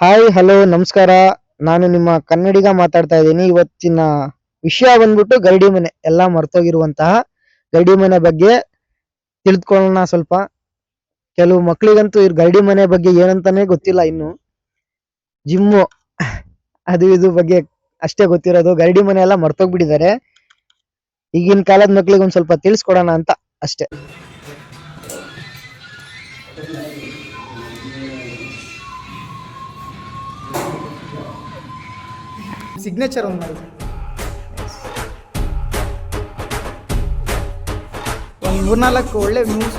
Hi hello ನಮಸ್ಕಾರ. ನಾನು ನಿಮ್ಮ ಕನ್ನಡಿಗ ಮಾತಾಡ್ತಾ ಇದ್ದೀನಿ. ಇವತ್ತಿನ ವಿಷಯ ಬಂದ್ಬಿಟ್ಟು ಗರಡಿ ಮನೆ. ಎಲ್ಲ ಮರ್ತೋಗಿರುವಂತಹ ಗರಡಿ ಮನೆ ಬಗ್ಗೆ ತಿಳಿದುಕೊಳ್ಳೋಣ ಸ್ವಲ್ಪ. ಕೆಲವು ಮಕ್ಳಿಗಂತೂ ಇವ್ರ ಗರಡಿ ಮನೆ ಬಗ್ಗೆ ಏನಂತಾನೆ ಗೊತ್ತಿಲ್ಲ ಇನ್ನು. ಜಿಮ್ಮು ಅದು ಇದು ಬಗ್ಗೆ ಅಷ್ಟೇ ಗೊತ್ತಿರೋದು. ಗರಡಿ ಮನೆ ಎಲ್ಲ ಮರ್ತೋಗ್ಬಿಟ್ಟಿದ್ದಾರೆ. ಈಗಿನ ಕಾಲದ ಮಕ್ಳಿಗೆ ಒಂದ್ ಸ್ವಲ್ಪ ತಿಳಿಸ್ಕೊಡೋಣ ಅಂತ ಅಷ್ಟೇ. ಸಿಗ್ನೇಚರ್ ಒಂದು ಮಾಡಿದ್ರು. ಒಂದು ಮೂರ್ನಾಲ್ಕು ಒಳ್ಳೆ ನ್ಯೂಸ್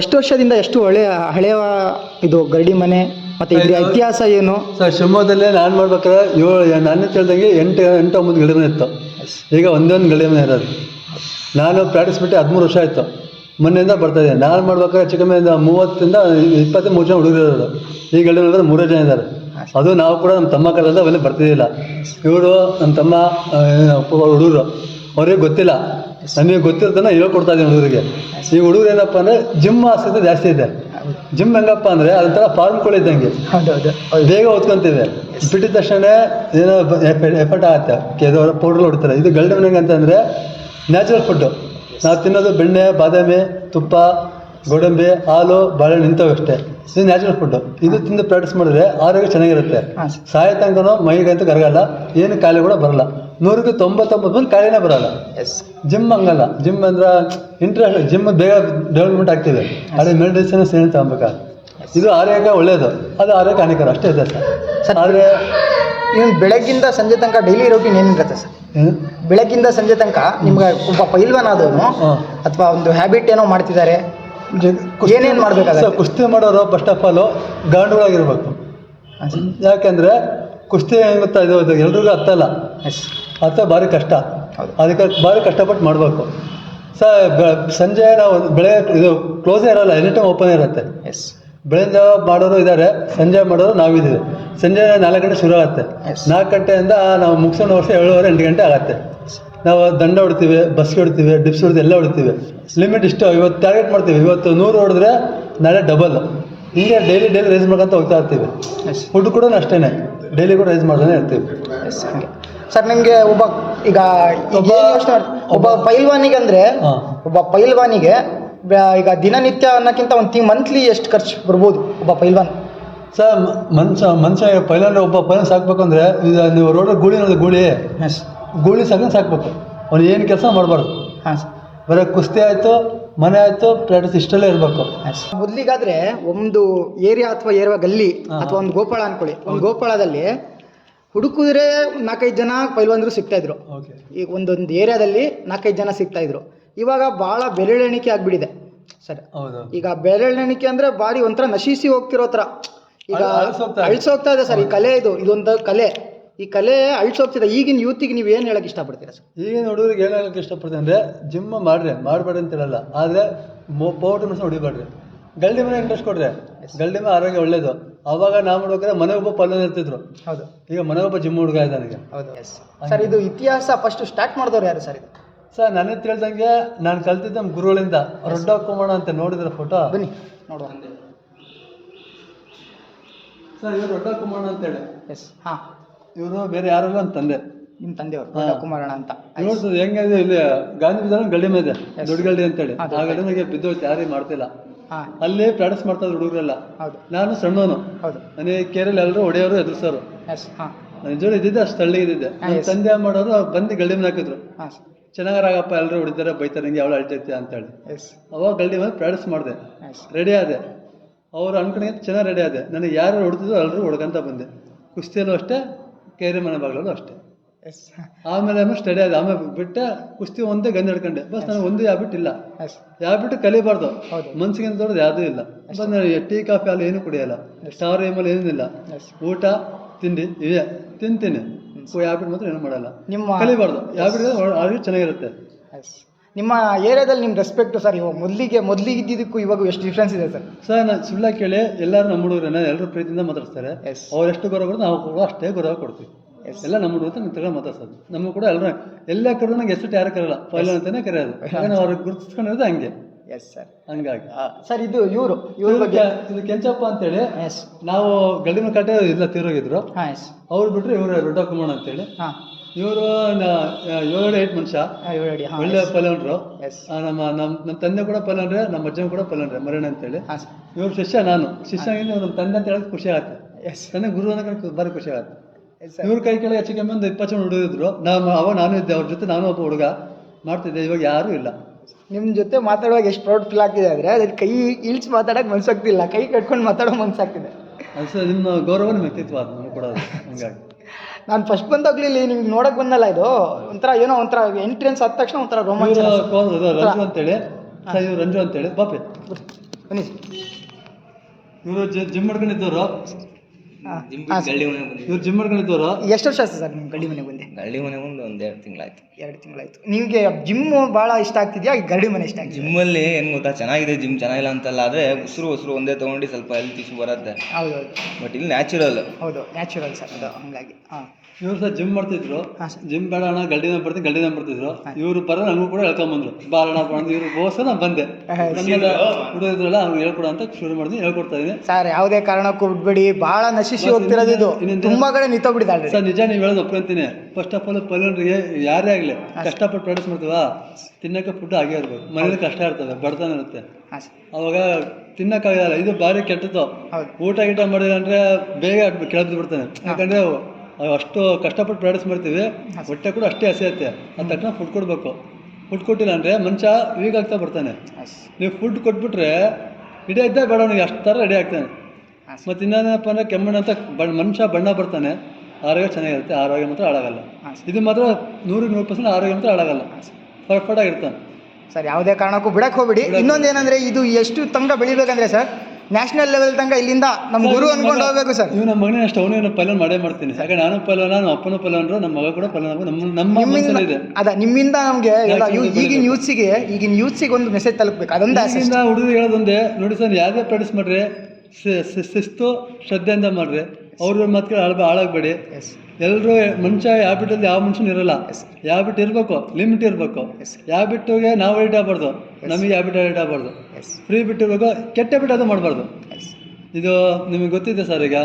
ಎಷ್ಟು ವರ್ಷದಿಂದ ಎಷ್ಟು ಹಳೆಯ ಹಳೆಯ ಇದು ಗರಡಿ ಮನೆ ಮತ್ತೆ ಇದ್ರ ಇತಿಹಾಸ ಏನು? ಸರ್ ಶಿವಮೊಗ್ಗದಲ್ಲೇ ನಾನು ಮಾಡ್ಬೇಕಾದ್ರೆ ಏಳು ನಾನು ಹೇಳ್ದಂಗೆ ಎಂಟು ಎಂಟು ಒಂಬತ್ತು ಗಡಿ ಮನೆ ಇತ್ತು. ಈಗ ಒಂದೇ ಒಂದು ಗಡಿ ಮನೆ ಇರೋದು. ನಾನು ಪ್ರಾಕ್ಟೀಸ್ ಬಿಟ್ಟು ಹದಿಮೂರು ವರ್ಷ ಆಯಿತು. ಮೊನ್ನೆಯಿಂದ ಬರ್ತಾ ಇದ್ದೀನಿ. ನಾನು ಮಾಡ್ಬೇಕಾದ್ರೆ ಚಿಕ್ಕಮ್ಮೆಯಿಂದ ಮೂವತ್ತಿಂದ ಇಪ್ಪತ್ತು ಮೂರು ಜನ ಹುಡುಗರು ಈ ಗಡಿ ಮನೆ ಮೂರೇ ಜನ ಇದ್ದಾರೆ. ಅದು ನಾವು ಕೂಡ ನಮ್ಮ ತಮ್ಮ ಕಾಲದಲ್ಲಿ ಅವೆಲ್ಲ ಬರ್ತಿದ್ದಿಲ್ಲ. ಇವರು ನಮ್ಮ ತಮ್ಮ ಹುಡುಗರು. ಅವ್ರಿಗೆ ಗೊತ್ತಿಲ್ಲ. ನಮಗೆ ಗೊತ್ತಿರ್ತಾನೆ ಹೇಳ್ಕೊಡ್ತಾ ಇದ್ದೀನಿ ಹುಡುಗರಿಗೆ. ಈ ಹುಡುಗರು ಏನಪ್ಪ ಅಂದರೆ ಜಿಮ್ ಆಸಕ್ತಿ ಜಾಸ್ತಿ ಇದೆ. ಜಿಮ್ ಹೆಂಗಪ್ಪ ಅಂದರೆ ಅದೊಂಥರ ಫಾರ್ಮ್ ಇದ್ದಂಗೆ. ಹೌದೌದು ಬೇಗ ಓದ್ಕೊಂತಿದೆ. ಬಿಟ್ಟಿದ ತಕ್ಷಣ ಏನೋ ಎಫರ್ಟ್ ಆಗುತ್ತೆ. ಕೆಲವರು ಪೌಡ್ರ್ ಹೊಡ್ತಾರೆ. ಇದು ಗಲ್ಡನ್ ಹೆಂಗೆ ಅಂತಂದರೆ ನ್ಯಾಚುರಲ್ ಫುಡ್ಡು ನಾವು ತಿನ್ನೋದು ಬೆಣ್ಣೆ ಬಾದಾಮಿ ತುಪ್ಪ ಗೋಡಂಬಿ ಹಾಲು ಬಾಳೆಹಣ್ಣು ಇಂಥವು ಅಷ್ಟೇ. ಇದು ನ್ಯಾಚುರಲ್ ಫುಡ್ಡು ಇದು ತಿಂದು ಪ್ರಾಕ್ಟೀಸ್ ಮಾಡಿದ್ರೆ ಆರೋಗ್ಯ ಚೆನ್ನಾಗಿರುತ್ತೆ. ಹಾಂ ಸಾಯ ತನಕನೂ ಮೈಗಂತೂ ಕರಗಲ್ಲ. ಏನು ಕಾಯಿಲೆ ಕೂಡ ಬರಲ್ಲ. ನೂರಕ್ಕೆ ತೊಂಬತ್ತೊಂಬತ್ತು ಮಂದಿ ಕಾಯಿಲೆನೇ ಬರಲ್ಲ. ಎಸ್ ಜಿಮ್ ಹಂಗಲ್ಲ. ಜಿಮ್ ಅಂದ್ರೆ ಇಂಟ್ರೆಸ್ಟ್ ಜಿಮ್ ಬೇಗ ಡೆವಲಪ್ಮೆಂಟ್ ಆಗ್ತಿದೆ. ಅದೇ ಮೆಡಿಸಿನ್ ಸೇರಿ ತಗೊಬೇಕಾ? ಇದು ಆರೋಗ್ಯ ಒಳ್ಳೇದು. ಅದು ಆರೋಗ್ಯ ಹಾನಿಕರ. ಅಷ್ಟೇ ಇದೆ ಸರ್. ಆದರೆ ನೀವು ಬೆಳಗ್ಗಿಂದ ಸಂಜೆ ತನಕ ಡೈಲಿ ರೋಟೀನ್ ಏನಿರುತ್ತೆ ಸರ್? ಬೆಳಗ್ಗಿಂದ ಸಂಜೆ ತನಕ ನಿಮ್ಗೆ ಒಬ್ಬ ಪೈಲ್ವಾನ್ ಆದವನು ಅಥವಾ ಒಂದು ಹ್ಯಾಬಿಟ್ ಏನೋ ಮಾಡ್ತಿದ್ದಾರೆ. ಏನೇನು ಮಾಡಬೇಕಾಗುತ್ತೆ? ಕುಸ್ತಿ ಮಾಡೋರು ಫಸ್ಟ್ ಆಫ್ ಆಲು ಗಾಂಡುಗಳಾಗಿರ್ಬೇಕು. ಯಾಕೆಂದ್ರೆ ಕುಸ್ತಿ ಏನು ಗೊತ್ತಾ ಇದು? ಇದು ಎಲ್ರಿಗೂ ಹತ್ತಲ್ಲ. ಹತ್ತ ಭಾರಿ ಕಷ್ಟ. ಅದಕ್ಕೆ ಭಾರಿ ಕಷ್ಟಪಟ್ಟು ಮಾಡಬೇಕು. ಸ ಸಂಜೆ ನಾವು ಬೆಳೆ ಇದು ಕ್ಲೋಸೇ ಇರಲ್ಲ ಎನಿ ಟೈಮ್ ಓಪನ್ ಇರುತ್ತೆ. ಎಸ್ ಬೆಳೆಯಿಂದ ಜಾವ ಮಾಡೋರು ಇದ್ದಾರೆ ಸಂಜೆ ಮಾಡೋರು ನಾವಿದ್ದೀವಿ. ಸಂಜೆ ನಾಲ್ಕು ಗಂಟೆ ಶುರು ಆಗುತ್ತೆ. ನಾಲ್ಕು ಗಂಟೆಯಿಂದ ನಾವು ಮುಗಿಸೋಣ ವರ್ಷ ಏಳುವರೆ ಎಂಟು ಗಂಟೆ ಆಗುತ್ತೆ. ನಾವು ದಂಡ ಹೊಡ್ತೀವಿ ಬಸ್ ಹೊಡ್ತೀವಿ ಡಿಪ್ಸ್ ಹೊಡ್ತೀವಿ ಎಲ್ಲ ಹೊಡ್ತೀವಿ. ಲಿಮಿಟ್ ಇಷ್ಟು ಇವತ್ತು ಟಾರ್ಗೆಟ್ ಮಾಡ್ತೀವಿ. ಇವತ್ತು ನೂರು ಹೊಡೆದ್ರೆ ನಾಳೆ ಡಬಲ್ ಹಿಂಗೆ ಡೈಲಿ ಡೈಲಿ ರೈಸ್ ಮಾಡ್ಕೊಂತ ಹೋಗ್ತಾ ಇರ್ತೀವಿ. ಫುಡ್ ಕೂಡ ಅಷ್ಟೇ ಡೈಲಿ ಕೂಡ ರೈಸ್ ಮಾಡ್ತಾನೆ ಇರ್ತೀವಿ. ಸರ್ ನಿಮ್ಗೆ ಒಬ್ಬ ಈಗ ಈಗ ಒಬ್ಬ- ಏನ್ ಯೋಚ್ನೆ ಮಾಡ್- ಒಬ್ಬ ಪೈಲ್ವಾನಿಗೆ ಅಂದ್ರೆ ಒಬ್ಬ ಪೈಲ್ವಾನಿಗೆ ಬ- ಈಗ ದಿನನಿತ್ಯ ಅನ್ನೋಕ್ಕಿಂತ ಒಂದು ತಿಂಗ್ ಮಂತ್ಲಿ ಎಷ್ಟು ಖರ್ಚು ಬರ್ಬೋದು ಒಬ್ಬ ಪೈಲ್ವಾನ್? ಸರ್ ಮನುಷ್ಯ ಮನುಷ್ಯ ಪೈಲ್ವಾನ ಒಬ್ಬ ಪೈಲನ್ ಸಾಕ್ಬೇಕಂದ್ರೆ ಇದು ನೀವು ರೋಡ್ ಗೂಳಿ ನೋಡಿ ಗೂಳಿ ಎಸ್ ಗೂಳಿ ಸಾಕಂಗೆ ಸಾಕ್ಬೇಕು. ಅವ್ನು ಏನು ಕೆಲಸ ಮಾಡಬಾರ್ದು. ಹಾಂ ಸರ್. ಬರೀ ಕುಸ್ತಿ ಆಯಿತು ಮನೆ ಆಯಿತು ಪ್ರಾಕ್ಟೀಸ್ ಇಷ್ಟಲ್ಲೇ ಇರಬೇಕು. ಮೊದ್ಲಿಗಾದ್ರೆ ಒಂದು ಏರಿಯಾ ಅಥವಾ ಏರಿಯಾ ಗಲ್ಲಿ ಅಥವಾ ಒಂದು ಗೋಪಾಳ ಅನ್ಕೊಳ್ಳಿ. ಒಂದು ಗೋಪಾಳದಲ್ಲಿ ಹುಡುಕಿದ್ರೆ ನಾಲ್ಕೈದು ಜನ ಪೈಲ್ವಾನ್ರು ಸಿಗ್ತಾ ಇದ್ರು. ಓಕೆ. ಈಗ ಒಂದೊಂದು ಏರಿಯಾದಲ್ಲಿ ನಾಲ್ಕೈದು ಜನ ಸಿಗ್ತಾ ಇದ್ರು. ಇವಾಗ ಬಹಳ ಬೆರಳೆಣಿಕೆ ಆಗ್ಬಿಟ್ಟಿದೆ. ಸರಿ ಹೌದು. ಈಗ ಬೆರಳೆಣಿಕೆ ಅಂದ್ರೆ ಬಾರಿ ಒಂಥರ ನಶಿಸಿ ಹೋಗ್ತಿರೋ ತರ ಈಗ ಅಳ್- ಅಳ್ಸೋಗ್ತಾ ಇದೆ. ಸರ್ ಈ ಕಲೆ ಇದು ಇದೊಂದು ಕಲೆ. ಈ ಕಲೆ ಅಳ್ಸೋಗ್ತಿದೆ. ಈಗಿನ ಯೂತಿಗೆ ನೀವು ಏನು ಹೇಳಕ್ ಇಷ್ಟಪಡ್ತೀರಾ ಸರ್? ಈಗಿನ ಹುಡುಗರಿಗೆ ಏನು ಹೇಳಕ್ ಇಷ್ಟಪಡ್ತೀನಿ ಅಂದರೆ ಜಿಮ್ ಮಾಡ್ರಿ ಮಾಡಬೇಡಿ ಅಂತ ಹೇಳಲ್ಲ. ಆದರೆ ಪೌಡ್ರ್ ಮಿಸ್ ಹೊಡಿಬೇಡ್ರಿ. ಗಲ್ಡಿ ಮನೆ ಇಂಟ್ರೆಸ್ಟ್ ಕೊಡಿದೆ. ಗಲ್ಡಿ ಮನೆ ಆರೋಗ್ಯ ಒಳ್ಳೇದು. ಅವಾಗ ನಾವು ಮಾಡ್ಬೇಕಾದ್ರೆ ಮನೆ ಒಬ್ಬ ಇರ್ತಿದ್ರು. ಹೌದು. ಈಗ ಮನೆ ಒಬ್ಬ ಜಿಮ್ ಹುಡುಗ ಈಗ. ಹೌದು. ಸರ್ ಇದು ಇತಿಹಾಸ ಫಸ್ಟ್ ಸ್ಟಾರ್ಟ್ ಮಾಡಿದವ್ರು ಯಾರು ಸರ್ ಇದು? ಸರ್ ನನಗೆ ತಿಳಿದಂಗೆ ನಾನು ಕಲ್ತಿದ್ದ ನಮ್ಮ ಗುರುಗಳಿಂದ ರೊಡ್ಡ ಕುಮಾರ ಅಂತ ನೋಡಿದ್ರೆ ಫೋಟೋ ಬನ್ನಿ ನೋಡುವ. ಸರ್ ಇವರು ರೊಡ್ಡ ಕುಮಾರ ಅಂತೇಳಿ ಎಸ್ ಹಾ. ಇವರು ಬೇರೆ ಯಾರು ನಮ್ಮ ತಂದೆ. ನಿಮ್ಮ ತಂದೆಯವರು ಕುಮಾರಣ ಕುಮಾರಣ್ಣ ಅಂತ. ನೋಡ್ತದೆ ಹೆಂಗೆ ಇಲ್ಲಿ ಗಾಂಧಿ ಬಿದ್ದಾರ ಗಳ್ಳಿ ಮೇಲೆ ದೊಡ್ಡ ಗಳ್ಳಿ ಅಂತೇಳಿ ಹೇಳಿ. ಆ ಗಳ್ಳಿನಾಗೆ ಬಿದ್ದೋಯ್ತು ಯಾರಿಗೆ ಮಾಡ್ತಿಲ್ಲ. ಅಲ್ಲಿ ಪ್ರಾಕ್ಟೀಸ್ ಮಾಡ್ತಾ ಇದ್ರು ಹುಡುಗರೆಲ್ಲ. ಹೌದು. ನಾನು ಸಣ್ಣವನು. ಹೌದು. ನನಗೆ ಕೇರಳ ಎಲ್ಲರೂ ಹೊಡೆಯೋರು ಎದುರಿಸೋರು ಎಸ್ ಹಾ. ಇದ್ದಿದ್ದೆ ಅಷ್ಟು ತಳ್ಳಿ ಇದ್ದಿದ್ದೆ. ನನ್ನ ತಂದೆ ಮಾಡೋರು ಬಂದು ಗಳ್ಳಿ ಮನೆ ಹಾಕಿದ್ರು. ಚೆನ್ನಾಗಾರಾಗಪ್ಪ ಚೆನ್ನಾಗರಾಗಪ್ಪ ಎಲ್ಲರೂ ಹೊಡಿತಾರೆ ಬೈತಾರೆ ನಂಗೆ ಯಾವಳು ಅಳ್ತೈತೆ ಅಂತೇಳಿ. ಎಸ್ ಅವಾಗ ಗಳ್ಳಿ ಮೇಲೆ ಪ್ರಾಕ್ಟೀಸ್ ಮಾಡಿದೆ. ರೆಡಿ ಆದೆ. ಅವ್ರು ಅನ್ಕೊಂಡಿ ಚೆನ್ನಾಗಿ ರೆಡಿ ಆದೆ. ನನಗೆ ಯಾರು ಹೊಡೆದಿದ್ರು ಎಲ್ಲರೂ ಹೊಡ್ಕೊಂತ ಬಂದೆ. ಕುಸ್ತಿಯಲ್ಲೂ ಅಷ್ಟೇ ಕೇರಿ ಮನೆ ಬಾಗಿಲಲ್ಲೂ ಅಷ್ಟೇ. ಎಸ್ ಆಮೇಲೆ ಆಮೇಲೆ ಸ್ಟಡಿ ಆದ. ಆಮೇಲೆ ಬಿಟ್ಟೆ ಕುಸ್ತಿ ಒಂದೇ ಗಂಧ ಹಿಡ್ಕೊಂಡೆ. ಬಸ್ ನನಗೆ ಒಂದು ಹ್ಯಾಬಿಟ್ ಇಲ್ಲ. ಹ್ಯಾಬಿಟ್ ಕಲಿಬಾರ್ದು. ಮನ್ಸಿಗೆ ದೊಡ್ಡದು ಯಾವುದೂ ಇಲ್ಲ. ಬಸ್ ನಾನು ಟೀ ಕಾಫಿ ಅಲ್ಲಿ ಏನು ಕುಡಿಯಲ್ಲ. ಸ್ಟಾರ್ ಏಮಲ್ಲಿ ಏನಿಲ್ಲ. ಎಸ್ ಊಟ ತಿಂಡಿ ಇವೆ ತಿಂತೀನಿ. ಹ್ಯಾಬಿಟ್ ಮಾತ್ರ ಏನು ಮಾಡಲ್ಲ. ನಿಮ್ಮ ಕಲಿಬಾರ್ದು. ಹ್ಯಾಬಿಟ್ ಆರೋಗ್ಯ ಚೆನ್ನಾಗಿರುತ್ತೆ. ನಿಮ್ಮ ಏರಿಯಾದಲ್ಲಿ ನಿಮ್ಮ ರೆಸ್ಪೆಕ್ಟು ಸರ್ ಇವಾಗ ಮೊದಲಿಗೆ ಮೊದಲಿಗೆ ಇದ್ದಿದ್ದಕ್ಕೂ ಇವಾಗ ಎಷ್ಟು ಡಿಫ್ರೆನ್ಸ್ ಇದೆ ಸರ್ ಸರ್ ನಾನು ಸುಳ್ಳ ಕೇಳಿ ಎಲ್ಲರೂ ನಮ್ಮ ಹುಡುಗರನ್ನ ಎಲ್ಲರೂ ಪ್ರೀತಿಯಿಂದ ಮಾತಾಡ್ತಾರೆ. ಅವ್ರು ಎಷ್ಟು ಗೌರವ ಕೊಡ್ತಾರೆ ನಾವು ಕೂಡ ಅಷ್ಟೇ ಗೌರವ ಕೊಡ್ತೀವಿ. ಎಲ್ಲ ನಮ್ಮ ಹುಡುಗರು ಅಂತ ತಗೊಂಡು ಮಾತಾಡ್ಸೋದು. ನಮ್ಮ ಕೂಡ ಎಲ್ಲರೂ ಎಲ್ಲ ಕರೆದು ನಂಗೆ ಎಷ್ಟು ಯಾರು ಕರೆಯಲ್ಲ ಫೈಲ್ ಅಂತಾನೆ ಕರೆಯೋದು. ಯಾಕಂದ್ರೆ ಅವ್ರಿಗೆ ಗುರುತಿಸ್ಕೊಂಡಿರೋದು ಹಂಗೆ. ಎಸ್ ಸರ್ ಹಂಗಾಗಿ. ಸರ್ ಇದು ಇವರು ಇವ್ರ ಬಗ್ಗೆ. ಇದು ಕೆಂಚಪ್ಪ ಅಂತೇಳಿ. ಎಸ್ ನಾವು ಗಡಿನ ಕಟ್ಟೆ ಇಲ್ಲ ತೀರೋಗಿದ್ರು. ಅವ್ರು ಬಿಟ್ರೆ ಇವರು ದೊಡ್ಡ ಕುಮಾರ್ ಅಂತೇಳಿ. ಇವರು ಏಳು ಏಟ್ ಮನುಷ್ಯ. ಒಳ್ಳೆ ಪಲವನ್ರು ಎಸ್ ನಮ್ಮ ನಮ್ಮ ನಮ್ಮ ತಂದೆ ಕೂಡ ಪಲವನ್ರೆ ನಮ್ಮ ಅಜ್ಜನ ಕೂಡ ಪಲವನ್ರೆ ಮರಣ ಅಂತೇಳಿ. ಇವ್ರ ಶಿಷ್ಯ ನಾನು. ಶಿಷ್ಯ ನಮ್ಮ ತಂದೆ ಅಂತ ಹೇಳೋದು ಖುಷಿ ಆಗುತ್ತೆ. ಎಸ್ ನನಗೆ ಗುರು ಅನ್ನೋಕೆ ಭಾರಿ ಖುಷಿ ಆಗುತ್ತೆ. ಇವ್ರ ಕೈ ಕೆಳಗೆ ಹೆಚ್ಚು ಕಮ್ಮಿ ಒಂದು ಇಪ್ಪತ್ತು ಜನ ಹುಡುಗಿದ್ರು. ನಾವು ಅವ ನಾನು ಇದ್ದೆ ಅವ್ರ ಜೊತೆ ನಾನು ಒಬ್ಬ ಹುಡುಗ ಮಾಡ್ತಿದ್ದೆ ಇವಾಗ ಯಾರೂ ಇಲ್ಲ. ನಿಮ್ಮ ಜೊತೆ ಮಾತಾಡುವಾಗ ಎಷ್ಟು ಪ್ರೌಡ್ ಫೀಲ್ ಆಗ್ತಿದೆ ಅಂದರೆ ಅದಕ್ಕೆ ಕೈ ಇಳ್ಸಿ ಮಾತಾಡೋಕೆ ಮನ್ಸಾಗ್ತಿಲ್ಲ ಕೈ ಕಟ್ಕೊಂಡು ಮಾತಾಡೋ ಮನ್ಸಾಗ್ತಿದೆ. ಅದು ಸರ್ ನಿಮ್ಮ ಗೌರವ ನಿಮ್ಮ ವ್ಯಕ್ತಿತ್ವ ಅದು ನಾನು ಕೊಡೋದು ಹಂಗಾಗಿ. ನಾನು ಫಸ್ಟ್ ಬಂದಾಗ್ಲಿ ಇಲ್ಲಿ ನಿಮ್ಗೆ ನೋಡಕ್ ಬಂದಲ್ಲ ಇದು? ಒಂಥರ ಏನೋ ಒಂಥರ ಎಂಟ್ರೆನ್ಸ್ ಆದ ತಕ್ಷಣ ಒಂಥರ ಇವರು ಕೋ- ಇದು ರಂಜು ಅಂತೇಳಿ. ಸರ್ ಇವ್ರು ರಂಜು ಅಂತೇಳಿ. ಬಾಪಿ ಬನ್ನಿ. ಇವರು ಜಿಮ್ ಮಾಡ್ಕೊಂಡಿದ್ದವರು. ಇವ್ರು ಜಿಮ್ ಮಾಡ್ಕೊಂಡಿದ್ದವರು ಎಷ್ಟು ವರ್ಷ ಆಯ್ತು ಸರ್ ನಿಮ್ಮ ಗಡಿ ಮನೆಗೆ ಬಂದೆ? ಗಳ್ಳಿ ಮನೆ ಬಂದು ಒಂದು ಎರಡು ತಿಂಗಳಾಯ್ತು. ಎರಡು ತಿಂಗಳಾಯ್ತು. ನಿಮಗೆ ಜಿಮ್ ಭಾಳ ಇಷ್ಟ ಆಗ್ತಿದ್ಯಾ? ಈ ಗರಡಿ ಮನೆ ಇಷ್ಟ ಆಗ್ತಿದ್ಯಾ? ಜಿಮ್ಮಲ್ಲಿ ಏನು ಗೊತ್ತಾ ಚೆನ್ನಾಗಿದೆ ಜಿಮ್ ಚೆನ್ನಾಗಿಲ್ಲ ಅಂತಲ್ಲ ಆದರೆ ಉಸಿರು ಉಸಿರು ಒಂದೇ ತೊಗೊಂಡು ಸ್ವಲ್ಪ ಹೆಲ್ತ್ ಇಶ್ಯೂ ಬರುತ್ತೆ. ಹೌದು. ಹೌದು ಬಟ್ ಇಲ್ಲಿ ನ್ಯಾಚುರಲ್ ಹೌದು ನ್ಯಾಚುರಲ್ ಸರ್ ಅದು ಹಂಗಾಗಿ ಹಾಂ. ಇವ್ರು ಸರ್ ಜಿಮ್ ಮಾಡ್ತಿದ್ರು. ಜಿಮ್ ಬೇಡ ಅಣ್ಣ ಗಡ್ಡಿನ ಬರ್ತೀನಿ ಗಡ್ಡಿನ ಬರ್ತಿದ್ರು. ಇವರು ಪರ ನಂಗೂ ಕೂಡ ಹೇಳ್ಕೊಂಬಂದ್ರು ಬಾರಣ ಬಂದು ಇವ್ರು ಬೋಸ ನಾನು ಬಂದೆ. ನಮ್ಗೆಲ್ಲ ಹುಡುಗಿದ್ರಲ್ಲ ಅವ್ರು ಹೇಳ್ಕೊಡ ಅಂತ ಶುರು ಮಾಡಿದ್ವಿ ಹೇಳ್ಕೊಡ್ತಾ ಇದ್ದೀನಿ ಸರ್ ಯಾವುದೇ ಕಾರಣಕ್ಕೂ ಬಿಡ್ಬೇಡಿ. ಭಾಳ ನಶಿಸಿ ಹೋಗ್ತಿರೋದು ಇದು ತುಂಬಾ ಕಡೆ ನಿಂತೋಗ್ಬಿಟ್ಟಿದೆ ಸರ್ ನಿಜ ನೀವು ಹೇಳೋದು ಒಪ್ಕೊಂತೀನಿ ಫಸ್ಟ್ ಆಫ್ ಆಲ್ ಪಲ್ಯನ್ರಿಗೆ ಯಾರೇ ಆಗಲಿ ಕಷ್ಟಪಟ್ಟು ಪ್ರಾಕ್ಟೀಸ್ ಮಾಡ್ತೀವಾ? ತಿನ್ನಕ್ಕೆ ಫುಡ್ ಆಗೇ ಇರ್ಬೇಕು. ಮನೇಲಿ ಕಷ್ಟ ಇರ್ತದೆ ಬಡತನ ಇರುತ್ತೆ. ಹಾಂ ಸರ್. ಅವಾಗ ತಿನ್ನಕ್ಕಾಗಲ್ಲ ಇದು ಭಾರಿ ಕೆಟ್ಟದ್ದು. ಹೌದು. ಊಟ ಗೀಟ ಮಾಡಿಲ್ಲ ಅಂದ್ರೆ ಬೇಗ ಕೆಳಬಿದ್ದು ಬಿಡ್ತಾನೆ. ಯಾಕಂದ್ರೆ ಅಷ್ಟು ಕಷ್ಟಪಟ್ಟು ಪ್ರಾಕ್ಟೀಸ್ ಮಾಡ್ತೀವಿ ಹೊಟ್ಟೆ ಕೂಡ ಅಷ್ಟೇ ಹಸಿಯತ್ತೆ ಅದ ತಕ್ಷಣ ಫುಡ್ ಕೊಡಬೇಕು. ಫುಡ್ ಕೊಟ್ಟಿಲ್ಲ ಅಂದ್ರೆ ಮನುಷ್ಯ ವೀಕ್ ಆಗ್ತಾ ಬರ್ತಾನೆ. ಹಾಂ ಸರ್. ನೀವು ಫುಡ್ ಕೊಟ್ಬಿಟ್ರೆ ಇಡೀ ಇದ್ದೇ ಬೇಡ ಅವನಿಗೆ ಅಷ್ಟು ಥರ ರೆಡಿ ಆಗ್ತಾನೆ. ಮತ್ತು ಇನ್ನೇನಪ್ಪ ಅಂದ್ರೆ ಕೆಮ್ಮಣ್ಣು ಅಂತ ಬಣ್ಣ ಮನುಷ್ಯ ಬಣ್ಣ ಬರ್ತಾನೆ ಆರೋಗ್ಯ ಚೆನ್ನಾಗಿರುತ್ತೆ ಆರೋಗ್ಯ ಮಾತ್ರ ಹಾಳಾಗಲ್ಲ. ಇದು ಮಾತ್ರ ನೂರಿಗೆ ನೂರು ಪರ್ಸೆಂಟ್ ಆರೋಗ್ಯ ಮಾತ್ರ ಹಾಳಾಗಲ್ಲ. ಆಗಿರ್ತಾನೆ. ಸರ್ ಯಾವುದೇ ಕಾರಣಕ್ಕೂ ಬಿಡಕ್ಕೆ ಹೋಗ್ಬಿಡಿ. ಇನ್ನೊಂದು ಏನಂದ್ರೆ ಇದು ಎಷ್ಟು ತಂಗ ಬೆಳಿಬೇಕಂದ್ರೆ ಸರ್ ನ್ಯಾಷನಲ್ ಲೆವೆಲ್ ತಂಗ ಇಲ್ಲಿಂದ ನಮ್ಮ ಗುರು ಅನ್ಕೊಂಡು ಹೋಗ್ಬೇಕು ಸರ್. ಇವ್ ನಮ್ಮ ಮಗನೇ ಅಷ್ಟು ಅವನು ಪಲ್ಯನ್ ಮಾಡೇ ಮಾಡ್ತೀನಿ. ಯಾಕಂದ್ರೆ ನಾನು ಪಲ್ಯನ ನಮ್ಮ ಅಪ್ಪನ ಪಲ್ಯನ್ರು ನಮ್ಮ ಮಗ ಕೂಡ ಪಲನ. ನಮ್ಮ ನಮ್ಮ ಇದೆ. ಅದ ನಿಮ್ಮಿಂದ ನಮಗೆ ಎಲ್ಲ ಈಗಿನ ಯೂತ್ಸಿಗೆ ಈಗಿನ ಯೂತ್ಸಿಗೆ ಒಂದು ಮೆಸೇಜ್ ತಲುಪಬೇಕು. ಅದೊಂದು ಹುಡುಗರು ಹೇಳೋದೊಂದೇ ನೋಡಿ ಸರ್ ಯಾವುದೇ ಪ್ರಾಕ್ಟೀಸ್ ಮಾಡ್ರಿ ಶಿಸ್ತು ಶ್ರದ್ಧೆಯಿಂದ ಮಾಡ್ರಿ. ಅವ್ರ ಮಾತುಗಳು ಹಾಳ ಹಾಳಾಗಬೇಡಿ ಎಲ್ಲರೂ ಮನುಷ್ಯ ಹ್ಯಾಬಿಟಲ್ಲಿ ಯಾವ ಮನುಷ್ಯನ ಇರಲ್ಲ. ಹ್ಯಾಬಿಟ್ ಇರಬೇಕು ಲಿಮಿಟ್ ಇರಬೇಕು. ಬಿಟ್ಟುಗೆ ನಾವು ಎಡಿಟ್ ಆಗ್ಬಾರ್ದು. ನಮಗೆ ಹ್ಯಾಬಿಟ್ ಎಡಿಟ್ ಆಗ್ಬಾರ್ದು. ಫ್ರೀ ಬಿಟ್ಟಿರ್ಬೇಕು ಕೆಟ್ಟ ಬಿಟ್ಟು ಅದು ಮಾಡಬಾರ್ದು. ಇದು ನಿಮಗೆ ಗೊತ್ತಿದೆ ಸರ್ ಈಗ.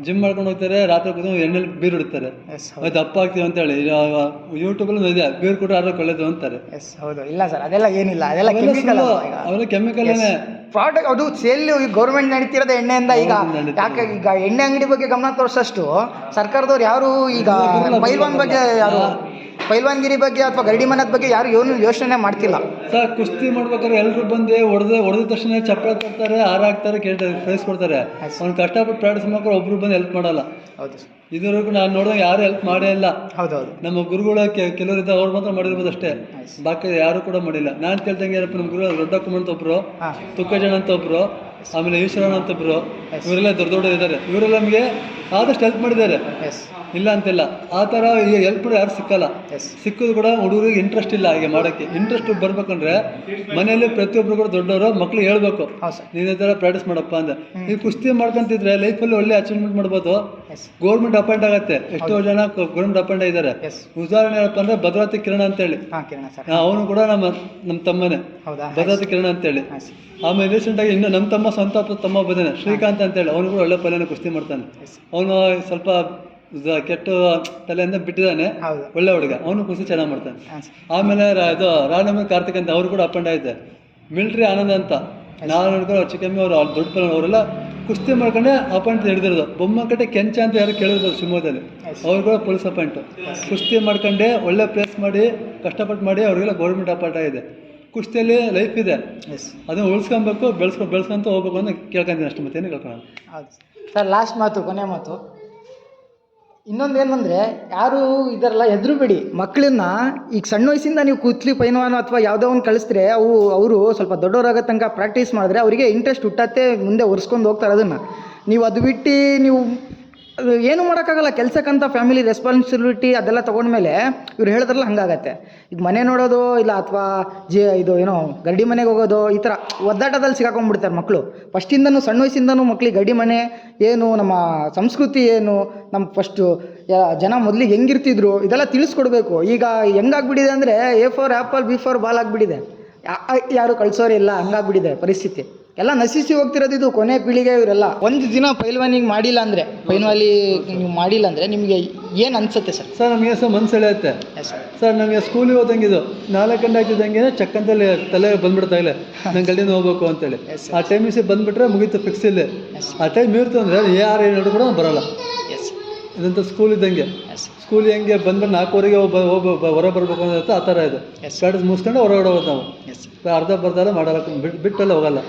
ಜಿಮ್ ಮಾಡ್ಕೊಂಡು ಹೋಗ್ತಾರೆ ರಾತ್ರಿ ಕೂತ್ಕೊಂಡು ಎಣ್ಣೆಲಿ ಬೀರ್ ಇಡ್ತಾರೆ ಅದು ದಪ್ಪ ಆಗ್ತೀವಿ ಯೂಟ್ಯೂಬ್ ಅಲ್ಲಿ ಇದೆ ಬೀರ್ ಕೂಡ ಆರೋಗ್ಯ ಒಳ್ಳೇದು ಅಂತಾರೆ. ಎಸ್ ಹೌದು. ಇಲ್ಲ ಸರ್ ಅದೆಲ್ಲ ಏನಿಲ್ಲ. ಅದೆಲ್ಲ ಕೆಮಿಕಲ್ ಸುಳ್ಳು. ಅವೆಲ್ಲ ಕೆಮಿಕಲ್ಲೇನೆ ಪ್ರಾಡಕ್ಟ್ ಅದು ಸೇಲ್ ಗೌರ್ಮೆಂಟ್ ನಡೀತಿರೋದು ಎಣ್ಣೆಯಿಂದ ಈಗ. ಯಾಕೆ ಈಗ ಎಣ್ಣೆ ಅಂಗಡಿ ಬಗ್ಗೆ ಗಮನ ತೋರಿಸಷ್ಟು ಸರ್ಕಾರದವ್ರು ಯಾರು ಈಗ ಪೈಲ್ವಾನ್ ಬಗ್ಗೆ ಯಾರು? ಪೈಲ್ವಾನ್ಗಿರಿ ಬಗ್ಗೆ ಅಥವಾ ಗರಡಿ ಮನದ ಬಗ್ಗೆ ಯಾರು ಏನು ಯೋಚನೆ ಮಾಡ್ತಿಲ್ಲ. ಸರ್ ಕುಸ್ತಿ ಮಾಡ್ಬೇಕಾದ್ರೆ ಎಲ್ಲರೂ ಬಂದು ಹೊಡೆದ ಹೊಡೆದ ತಕ್ಷಣ ಚಪ್ಪಳ ತರ್ತಾರೆ ಹಾರ ಹಾಕ್ತಾರೆ ಕೇಳ್ತಾರೆ ಪ್ರೈಸ್ ಕೊಡ್ತಾರೆ. ಅವ್ನು ಕಷ್ಟಪಟ್ಟು ಪ್ರಾಕ್ಟೀಸ್ ಮಾಡ್ಕೊಂಡು ಒಬ್ರು ಬಂದು ಹೆಲ್ಪ್ ಮಾಡಲ್ಲ. ಹೌದು ಇದುವರೆಗೂ ನಾನು ನೋಡೋ ಯಾರು ಹೆಲ್ಪ್ ಮಾಡೇ ಇಲ್ಲ. ಹೌದು ಹೌದು ನಮ್ಮ ಗುರುಗಳು ಕೆಲವರು ಇದ್ದಾರೆ ಅವ್ರು ಮಾತ್ರ ಮಾಡಿರ್ಬೋದು ಅಷ್ಟೇ. ಬಾಕಿ ಯಾರು ಕೂಡ ಮಾಡಿಲ್ಲ. ನಾನು ಕೇಳ್ದಂಗೆ ಏನಪ್ಪ ನಮ್ಮ ಗುರು ದೊಡ್ಡ ಅಂತ ಒಬ್ರು ತುಕ್ಕಜಣ ಅಂತ ಒಬ್ರು ಆಮೇಲೆ ಈಶ್ವರ ಅಂತ ಒಬ್ರು ಇವರೆಲ್ಲ ದೊಡ್ಡ ದೊಡ್ಡ ಇದ್ದಾರೆ. ಇವರೆಲ್ಲ ನಮಗೆ ಆದಷ್ಟು ಹೆಲ್ಪ್ ಮಾಡಿದ್ದಾರೆ. ಎಸ್ ಇಲ್ಲ ಅಂತಿಲ್ಲ. ಆ ಥರ ಈಗ ಹೆಲ್ಪ್ ಯಾರು ಸಿಕ್ಕಲ್ಲ. ಸಿಕ್ಕಿದ್ರು ಕೂಡ ಹುಡುಗರಿಗೆ ಇಂಟ್ರೆಸ್ಟ್ ಇಲ್ಲ ಹಾಗೆ ಮಾಡೋಕ್ಕೆ. ಇಂಟ್ರೆಸ್ಟ್ ಬರ್ಬೇಕಂದ್ರೆ ಮನೆಯಲ್ಲಿ ಪ್ರತಿಯೊಬ್ಬರು ಕೂಡ ದೊಡ್ಡವರು ಮಕ್ಳು ಹೇಳ್ಬೇಕು. ನೀನು ಥರ ಪ್ರಾಕ್ಟೀಸ್ ಮಾಡಪ್ಪ ಅಂತ ನೀವು ಕುಸ್ತಿ ಮಾಡ್ಕೊಂತಿದ್ರೆ ಲೈಫಲ್ಲಿ ಒಳ್ಳೆ ಅಚೀವ್ಮೆಂಟ್ ಮಾಡ್ಬೋದು. ಗೌರ್ಮೆಂಟ್ ಅಪಾಯಿಂಟ್ ಆಗುತ್ತೆ. ಎಷ್ಟೋ ಜನ ಗೌರ್ಮೆಂಟ್ ಅಪಾಯಿಂಟ್ ಇದ್ದಾರೆ ಉದಾಹರಣೆ ಏನಪ್ಪ ಅಂದ್ರೆ ಭದ್ರಾವತಿ ಕಿರಣ ಅಂತೇಳಿ. ಅವನು ಕೂಡ ನಮ್ಮ ನಮ್ಮ ತಮ್ಮನೇ. ಭದ್ರಾವತಿ ಕಿರಣ ಅಂತೇಳಿ. ಆಮೇಲೆ ರೀಸೆಂಟ್ ಆಗಿ ಇನ್ನು ನಮ್ಮ ತಮ್ಮ ಸ್ವಂತ ತಮ್ಮ ಬಂದಾನೆ ಶ್ರೀಕಾಂತ್ ಅಂತೇಳಿ. ಅವನು ಕೂಡ ಒಳ್ಳೆ ಪಲ್ಯನ ಕುಸ್ತಿ ಮಾಡ್ತಾನೆ. ಅವನು ಸ್ವಲ್ಪ ಕೆಟ್ಟ ತಲೆಯಿಂದ ಬಿಟ್ಟಿದ್ದಾನೆ. ಒಳ್ಳೆ ಹುಡುಗ. ಅವನು ಕುಸ್ತಿ ಚೆನ್ನಾಗಿ ಮಾಡ್ತಾನೆ. ಆಮೇಲೆ ಇದು ರಾಣಮ್ಮ ಕಾರ್ತಿಕ್ ಅಂತ ಅವ್ರು ಕೂಡ ಅಪಾಯಿಂಟ್ ಆಯ್ತೆ. ಮಿಲ್ಟ್ರಿ ಆನಂದ್ ಅಂತ. ನಾನು ನೋಡ್ಕೊಂಡು ಚಿಕ್ಕಮ್ಮಿ ಅವರು ದೊಡ್ಡ ಪಲ್ಲ ಅವರೆಲ್ಲ ಕುಸ್ತಿ ಮಾಡ್ಕೊಂಡೆ ಅಪಾಯಿಂಟ್ ಹಿಡಿದಿರೋದು. ಬೊಮ್ಮಕಟ್ಟೆ ಕೆಂಚ ಅಂತ ಯಾರು ಕೇಳಿದ್ರು ಶಿವಮೊಗ್ಗದಲ್ಲಿ. ಅವ್ರು ಕೂಡ ಪೊಲೀಸ್ ಅಪಾಯಿಂಟ್ ಕುಸ್ತಿ ಮಾಡ್ಕೊಂಡೆ ಒಳ್ಳೆ ಪ್ಲೇಸ್ ಮಾಡಿ ಕಷ್ಟಪಟ್ಟು ಮಾಡಿ ಅವರಿಗೆಲ್ಲ ಗೌರ್ಮೆಂಟ್ ಅಪಾಯಿಂಟ್ ಆಗಿದೆ ಕುಸ್ತಿಯಲ್ಲಿ ಲೈಫ್ ಇದೆ. ಅದನ್ನ ಉಳಿಸ್ಕೊಬೇಕು ಬೆಳೆಸ್ಕೊ ಬೆಳೆಸ್ಕೊಂತ ಹೋಗ್ಬೇಕು ಅಂತ ಕೇಳ್ಕೊಂತೀನಿ ಅಷ್ಟು. ಮತ್ತೇನು ಕೇಳ್ಕೊಳ್ಳೋಣ ಸರ್. ಲಾಸ್ಟ್ ಮಾತು ಕೊನೆ ಮಾತು. ಇನ್ನೊಂದು ಏನಂದರೆ ಯಾರು ಇದರಲ್ಲ ಎದುರು ಬಿಡಿ ಮಕ್ಕಳನ್ನ ಈಗ ಸಣ್ಣ ವಯಸ್ಸಿಂದ ನೀವು ಕೂತ್ಲಿ ಪೈನವಾನ ಅಥವಾ ಯಾವುದೋ ಒಂದು ಕಳಿಸಿದ್ರೆ ಅವು, ಅವರು ಸ್ವಲ್ಪ ದೊಡ್ಡವರಾಗೋ ತನಕ ಪ್ರಾಕ್ಟೀಸ್ ಮಾಡಿದ್ರೆ ಅವರಿಗೆ ಇಂಟ್ರೆಸ್ಟ್ ಹುಟ್ಟತ್ತೆ, ಮುಂದೆ ಒರೆಸ್ಕೊಂಡು ಹೋಗ್ತಾರೆ ಅದನ್ನು. ನೀವು ಅದು ಬಿಟ್ಟು ನೀವು ಏನು ಮಾಡೋಕ್ಕಾಗಲ್ಲ. ಕೆಲಸಕ್ಕಂತ ಫ್ಯಾಮಿಲಿ ರೆಸ್ಪಾನ್ಸಿಬಿಲಿಟಿ ಅದೆಲ್ಲ ತೊಗೊಂಡ್ಮೇಲೆ ಇವ್ರು ಹೇಳಿದ್ರಲ್ಲ ಹಂಗಾಗತ್ತೆ. ಈಗ ಮನೆ ನೋಡೋದು ಇಲ್ಲ ಅಥವಾ ಜಿ ಇದು ಏನೋ ಗಡ್ಡಿ ಮನೆಗೆ ಹೋಗೋದು ಈ ಥರ ಒದ್ದಾಟದಲ್ಲಿ ಸಿಗಾಕೊಂಡ್ಬಿಡ್ತಾರೆ ಮಕ್ಕಳು ಫಸ್ಟಿಂದನೂ ಸಣ್ಣ ವಯಸ್ಸಿಂದನೂ ಮಕ್ಳಿಗೆ ಗಡ್ಡಿ ಮನೆ ಏನು ನಮ್ಮ ಸಂಸ್ಕೃತಿ ಏನು ನಮ್ಮ ಫಸ್ಟು ಜನ ಮೊದಲಿಗೆ ಹೆಂಗಿರ್ತಿದ್ರು ಇದೆಲ್ಲ ತಿಳಿಸ್ಕೊಡ್ಬೇಕು. ಈಗ ಹೆಂಗಾಗ್ಬಿಟ್ಟಿದೆ ಅಂದರೆ A for apple B for ball ಆಗಿಬಿಟ್ಟಿದೆ. ಯಾರು ಕಳಿಸೋರಿಲ್ಲ ಇಲ್ಲ, ಹಂಗಾಗ್ಬಿಟ್ಟಿದೆ ಪರಿಸ್ಥಿತಿ. ಎಲ್ಲ ನಶಿಸಿ ಹೋಗ್ತಿರೋದು ಇದು ಕೊನೆ ಪೀಳಿಗೆ ಇವರೆಲ್ಲ. ಒಂದು ದಿನ ಪೈಲ್ವಾನಿಗೆ ಮಾಡಿಲ್ಲ ಅಂದರೆ ಪೈಲ್ವಾಲಿ ನೀವು ಮಾಡಿಲ್ಲ ಅಂದರೆ ನಿಮಗೆ ಏನು ಅನ್ಸುತ್ತೆ ಸರ್? ಸರ್ ನಮಗೆ ಸರ್ ಮನ್ಸು ಎಳೆಯುತ್ತೆ ಸರ್ ನಮಗೆ ಸ್ಕೂಲಿಗೆ ಹೋದಂಗೆ ಇದು ನಾಲ್ಕು ಗಂಟೆ ಆಗ್ತಿದ್ದಂಗೆ ಚಕ್ಕಂತಲ್ಲಿ ತಲೆ ಬಂದ್ಬಿಡ್ತಾ ಇಲ್ಲ ನಂಗೆ ಗಲ್ಲಿಂದ ಹೋಗ್ಬೇಕು ಅಂತೇಳಿ. ಹೇಳಿ ಆ ಆ ಟೈಮಿಗೆ ಬಂದ್ಬಿಟ್ರೆ ಮುಗೀತು ಫಿಕ್ಸ್ ಇಲ್ಲ. ಆ ಟೈಮ್ ಇರ್ತು ಅಂದರೆ ಯಾರು ಏನು ಕೂಡ ಬರಲ್ಲ. ಎಸ್ ಇದಂತ ಸ್ಕೂಲ್ ಇದ್ದಂಗೆ. ಸ್ಕೂಲ್ ಹೆಂಗೆ ಬಂದ್ಬಿಟ್ಟು ನಾಲ್ಕೂವರೆಗೆ ಒಬ್ಬ ಒಬ್ಬ ಹೊರ ಬರ್ಬೇಕು ಅಂತ ಆ ಥರ ಇದು. ಕಡ್ದು ಮುಗಿಸ್ಕೊಂಡು ಹೊರಗಡೆ ಹೋಗೋದು ನಾವು. ಅರ್ಧ ಬರ್ದಾರ ಮಾಡಲ್ಲ ಬಿಟ್ಟು ಬಿಟ್ಟೆಲ್ಲ ಹೋಗಲ್ಲ.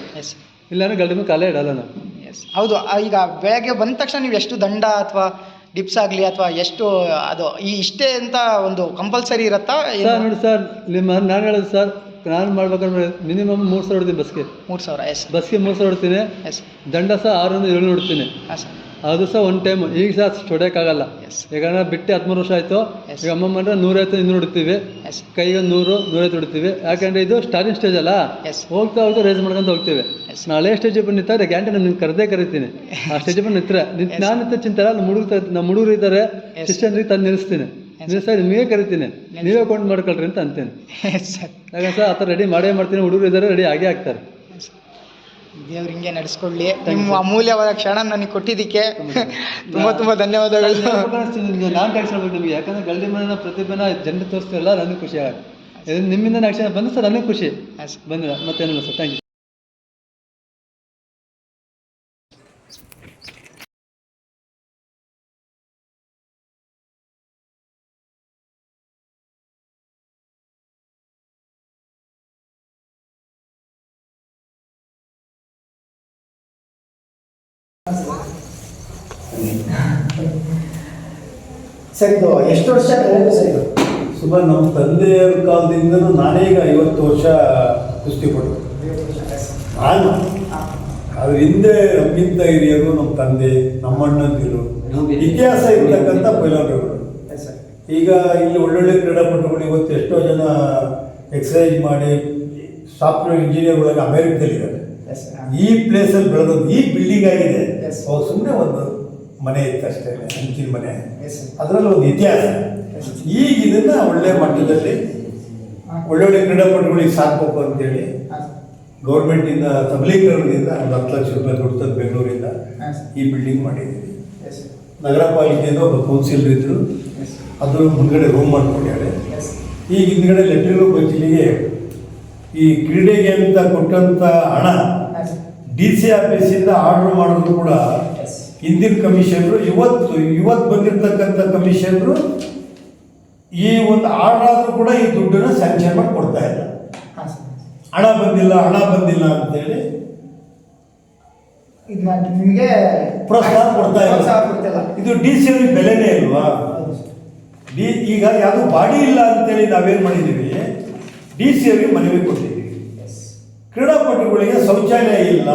ಇಲ್ಲಾಂದ್ರೆ ಗಲ್ಡಿ ಮೇಲೆ ಕಾಲೇ ಇಡಲ್ಲ ನಾವು. ಹೌದು ಈಗ ಬೆಳಗ್ಗೆ ಬಂದ ತಕ್ಷಣ ನೀವು ಎಷ್ಟು ದಂಡ ಅಥವಾ ಡಿಪ್ಸ್ ಆಗಲಿ ಅಥವಾ ಎಷ್ಟು ಅದು ಈ ಇಷ್ಟೇ ಅಂತ ಒಂದು ಕಂಪಲ್ಸರಿ ಇರುತ್ತಾ? ಸರ್ ನೋಡಿ ಸರ್ ನಿಮ್ಮ ನಾನು ಹೇಳೋದು ಸರ್ ನಾನು ಮಾಡ್ಬೇಕಂದ್ರೆ ಮಿನಿಮಮ್ ಮೂರು ಸಾವಿರ ಹೊಡ್ತೀನಿ ಬಸ್ಗೆ. ಮೂರು ಸಾವಿರ ಎಸ್ ಬಸ್ಗೆ ಮೂರು ಸಾವಿರ ಹೊಡ್ತೀನಿ ಎಸ್ ದಂಡ ಸಹ ಆರರಿಂದ ಏಳು ನೋಡ್ತೀನಿ ಹಾಂ ಸರ್ ಅದು ಸಹ ಒನ್ ಟೈಮ್ ಈಗ ಸಹ ಈಗ ನಾವು ಬಿಟ್ಟು ಹದಿಮೂರು ವರ್ಷ ಆಯಿತು. ಈಗ ಅಮ್ಮ ಅಂದ್ರೆ ನೂರೈವತ್ತು ಇನ್ನೂರು ಹೊಡಿತೀವಿ ಕೈಗೆ ನೂರು ನೂರೈವತ್ತು ಹೊಡಿತೀವಿ ಯಾಕಂದ್ರೆ ಇದು ಸ್ಟಾರ್ಟಿಂಗ್ ಸ್ಟೇಜ್ ಅಲ್ಲ. ಹೋಗ್ತಾ ಹೋಗ್ತಾ ರೇಸ್ ಮಾಡ್ಕೊಂತ ಹೋಗ್ತೀವಿ. ನಾಳೆ ಸ್ಟೇಜ್ ಬಂದು ನಿಂತಾರೆ ಗ್ಯಾಂಟೆ ನಾನು ನಿಮ್ಗೆ ಕರೆದೇ ಕರಿತೀನಿ. ಆ ಸ್ಟೇಜ್ ಬಂದು ನಿಂತರೆ. ನಿಂತು ನಾನು ನಿಂತ ಚಿಂತೆ ನಮ್ಮ ಹುಡುಗರು ನಮ್ಮ ಹುಡುಗರು ಇದ್ದಾರೆ. ಶಿಷ್ಯನ್ರಿಗೆ ತಂದು ನಿಲ್ಲಿಸ್ತೀನಿ. ಸರ್ ನಿಮಗೆ ಕರಿತೀನಿ. ನೀವೇ ಕೊಂಡು ಮಾಡ್ಕೊಳ್ರಿ ಅಂತ ಅಂತೀನಿ. ಯಾಕಂದ್ರೆ ಸರ್ ಆ ಥರ ರೆಡಿ ಮಾಡೇ ಮಾಡ್ತೀನಿ. ಹುಡುಗರು ಇದ್ದಾರೆ ರೆಡಿ ಆಗೇ ಆಗ್ತಾರೆ. ದೇವ್ರು ಹಿಂಗೆ ನಡೆಸ್ಕೊಳ್ಳಿ. ನಿಮ್ಮ ಅಮೂಲ್ಯವಾದ ಕ್ಷಣ ನನಗೆ ಕೊಟ್ಟಿದ್ದಕ್ಕೆ ತುಂಬಾ ತುಂಬಾ ಧನ್ಯವಾದಗಳು. ನಾನು ಟ್ಯಾಕ್ಸ್ ಹೇಳ್ಬೇಕು ನಿಮಗೆ. ಯಾಕಂದ್ರೆ ಗಲ್ಡಿ ಮನೆಯ ಪ್ರತಿಭೆನ ಜನರು ತೋರಿಸ್ತಿರಲ್ಲ ನನಗೆ ಖುಷಿ ಆಗುತ್ತೆ. ನಿಮ್ಮಿಂದ ಆಕ್ಷನ್ ಬಂದು ಸರ್ ನನಗೆ ಖುಷಿ. ಬಂದಿಲ್ಲ ಮತ್ತೇನಿಲ್ಲ ಸರ್ ಥ್ಯಾಂಕ್ ಯು ಸರ್ ಇದು ಎಷ್ಟು ವರ್ಷ ಕಳೆದು ಸರ್ ಇದು ಸುಮಾರು ನಮ್ಮ ತಂದೆಯವ್ರ ಕಾಲದಿಂದನೂ ನಾನೇ ಈಗ ಐವತ್ತು ವರ್ಷ ಕುಸ್ತಿಪಟು ನಾನು ಅದ್ರ ಹಿಂದೆ ನಮ್ಗಿಂತ ಹಿರಿಯರು ನಮ್ಮ ತಂದೆ ನಮ್ಮಣ್ಣಂದಿರು ಇತಿಹಾಸ ಇರ್ತಕ್ಕಂಥ ಪೈಲವಾನರುಗಳು ಈಗ ಇಲ್ಲಿ ಒಳ್ಳೊಳ್ಳೆ ಕ್ರೀಡಾಪಟುಗಳು ಇವತ್ತು ಎಷ್ಟೋ ಜನ ಎಕ್ಸರ್ಸೈಜ್ ಮಾಡಿ ಸಾಫ್ಟ್ವೇರ್ ಇಂಜಿನಿಯರ್ ಒಳಗೆ ಅಮೆರಿಕದಲ್ಲಿದ್ದಾರೆ ಈ ಪ್ಲೇಸಲ್ಲಿ ಬೆಳೆದದ್ದು ಈ ಬಿಲ್ಡಿಂಗ್ ಆಗಿದೆ. ಸುಮ್ಮನೆ ಒಂದು ಮನೆ ಇತ್ತು ಅಷ್ಟೇ ಹಂಚಿನ ಮನೆ. ಅದರಲ್ಲಿ ಒಂದು ಇತಿಹಾಸ. ಈಗ ಇದನ್ನ ಒಳ್ಳೆ ಮಟ್ಟದಲ್ಲಿ ಒಳ್ಳೊಳ್ಳೆ ಕ್ರೀಡಾಪಟುಗಳಿಗೆ ಸಾಕ್ಬೇಕು ಅಂತೇಳಿ ಗೌರ್ಮೆಂಟಿಂದ ಸಬಲೀಕರಣದಿಂದ ಒಂದು ಹತ್ತು ಲಕ್ಷ ರೂಪಾಯಿ ದುಡ್ಡು ತಂದು ಬೆಂಗಳೂರಿಂದ ಈ ಬಿಲ್ಡಿಂಗ್ ಮಾಡಿದ್ದೀವಿ. ನಗರ ಪಾಲಿಕೆಯಿಂದ ಒಬ್ಬ ಕೌನ್ಸಿಲರ್ ಇದ್ದರು ಅದರ ಮುಂದ್ಗಡೆ ರೂಮ್ ಮಾಡ್ಕೊಂಡಿದ್ದಾರೆ. ಈಗ ಹಿಂದ್ಗಡೆ ಲೆಟ್ರಿಗೂ ಬಚ್ಚಲಿಗೆ ಈ ಕ್ರೀಡೆಗೆ ಅಂತ ಕೊಟ್ಟಂತ ಹಣ ಡಿ ಸಿ ಆಫೀಸಿಂದ ಆರ್ಡರ್ ಮಾಡೋದು ಕೂಡ ಹಿಂದಿನ ಕಮಿಷನರು ಇವತ್ತು ಇವತ್ತು ಬಂದಿರತಕ್ಕಂಥ ಕಮಿಷನರು ಈ ಒಂದು ಆರ್ಡರ್ ಆದರೂ ಕೂಡ ಈ ದುಡ್ಡನ್ನ ಸ್ಯಾಂಕ್ಷನ್ ಮಾಡಿ ಕೊಡ್ತಾ ಇಲ್ಲ. ಹಣ ಬಂದಿಲ್ಲ ಹಣ ಬಂದಿಲ್ಲ ಅಂತೇಳಿ ಇದು ನಿಮಗೆ ಪ್ರೋತ್ಸಾಹ ಕೊಡ್ತಾ ಇಲ್ಲ. ಇದು ಡಿ ಸಿ ಅವ್ರಿಗೆ ಬೆಲೆನೇ ಇಲ್ವಾ? ಡಿ ಈಗ ಯಾವುದು ಬಾಡಿ ಇಲ್ಲ ಅಂತೇಳಿ ನಾವೇನು ಮಾಡಿದ್ದೀವಿ? ಡಿ ಸಿ ಅವರಿಗೆ ಮನವಿ ಕೊಟ್ಟಿದ್ದೀವಿ. ಕ್ರೀಡಾಪಟುಗಳಿಗೆ ಶೌಚಾಲಯ ಇಲ್ಲ.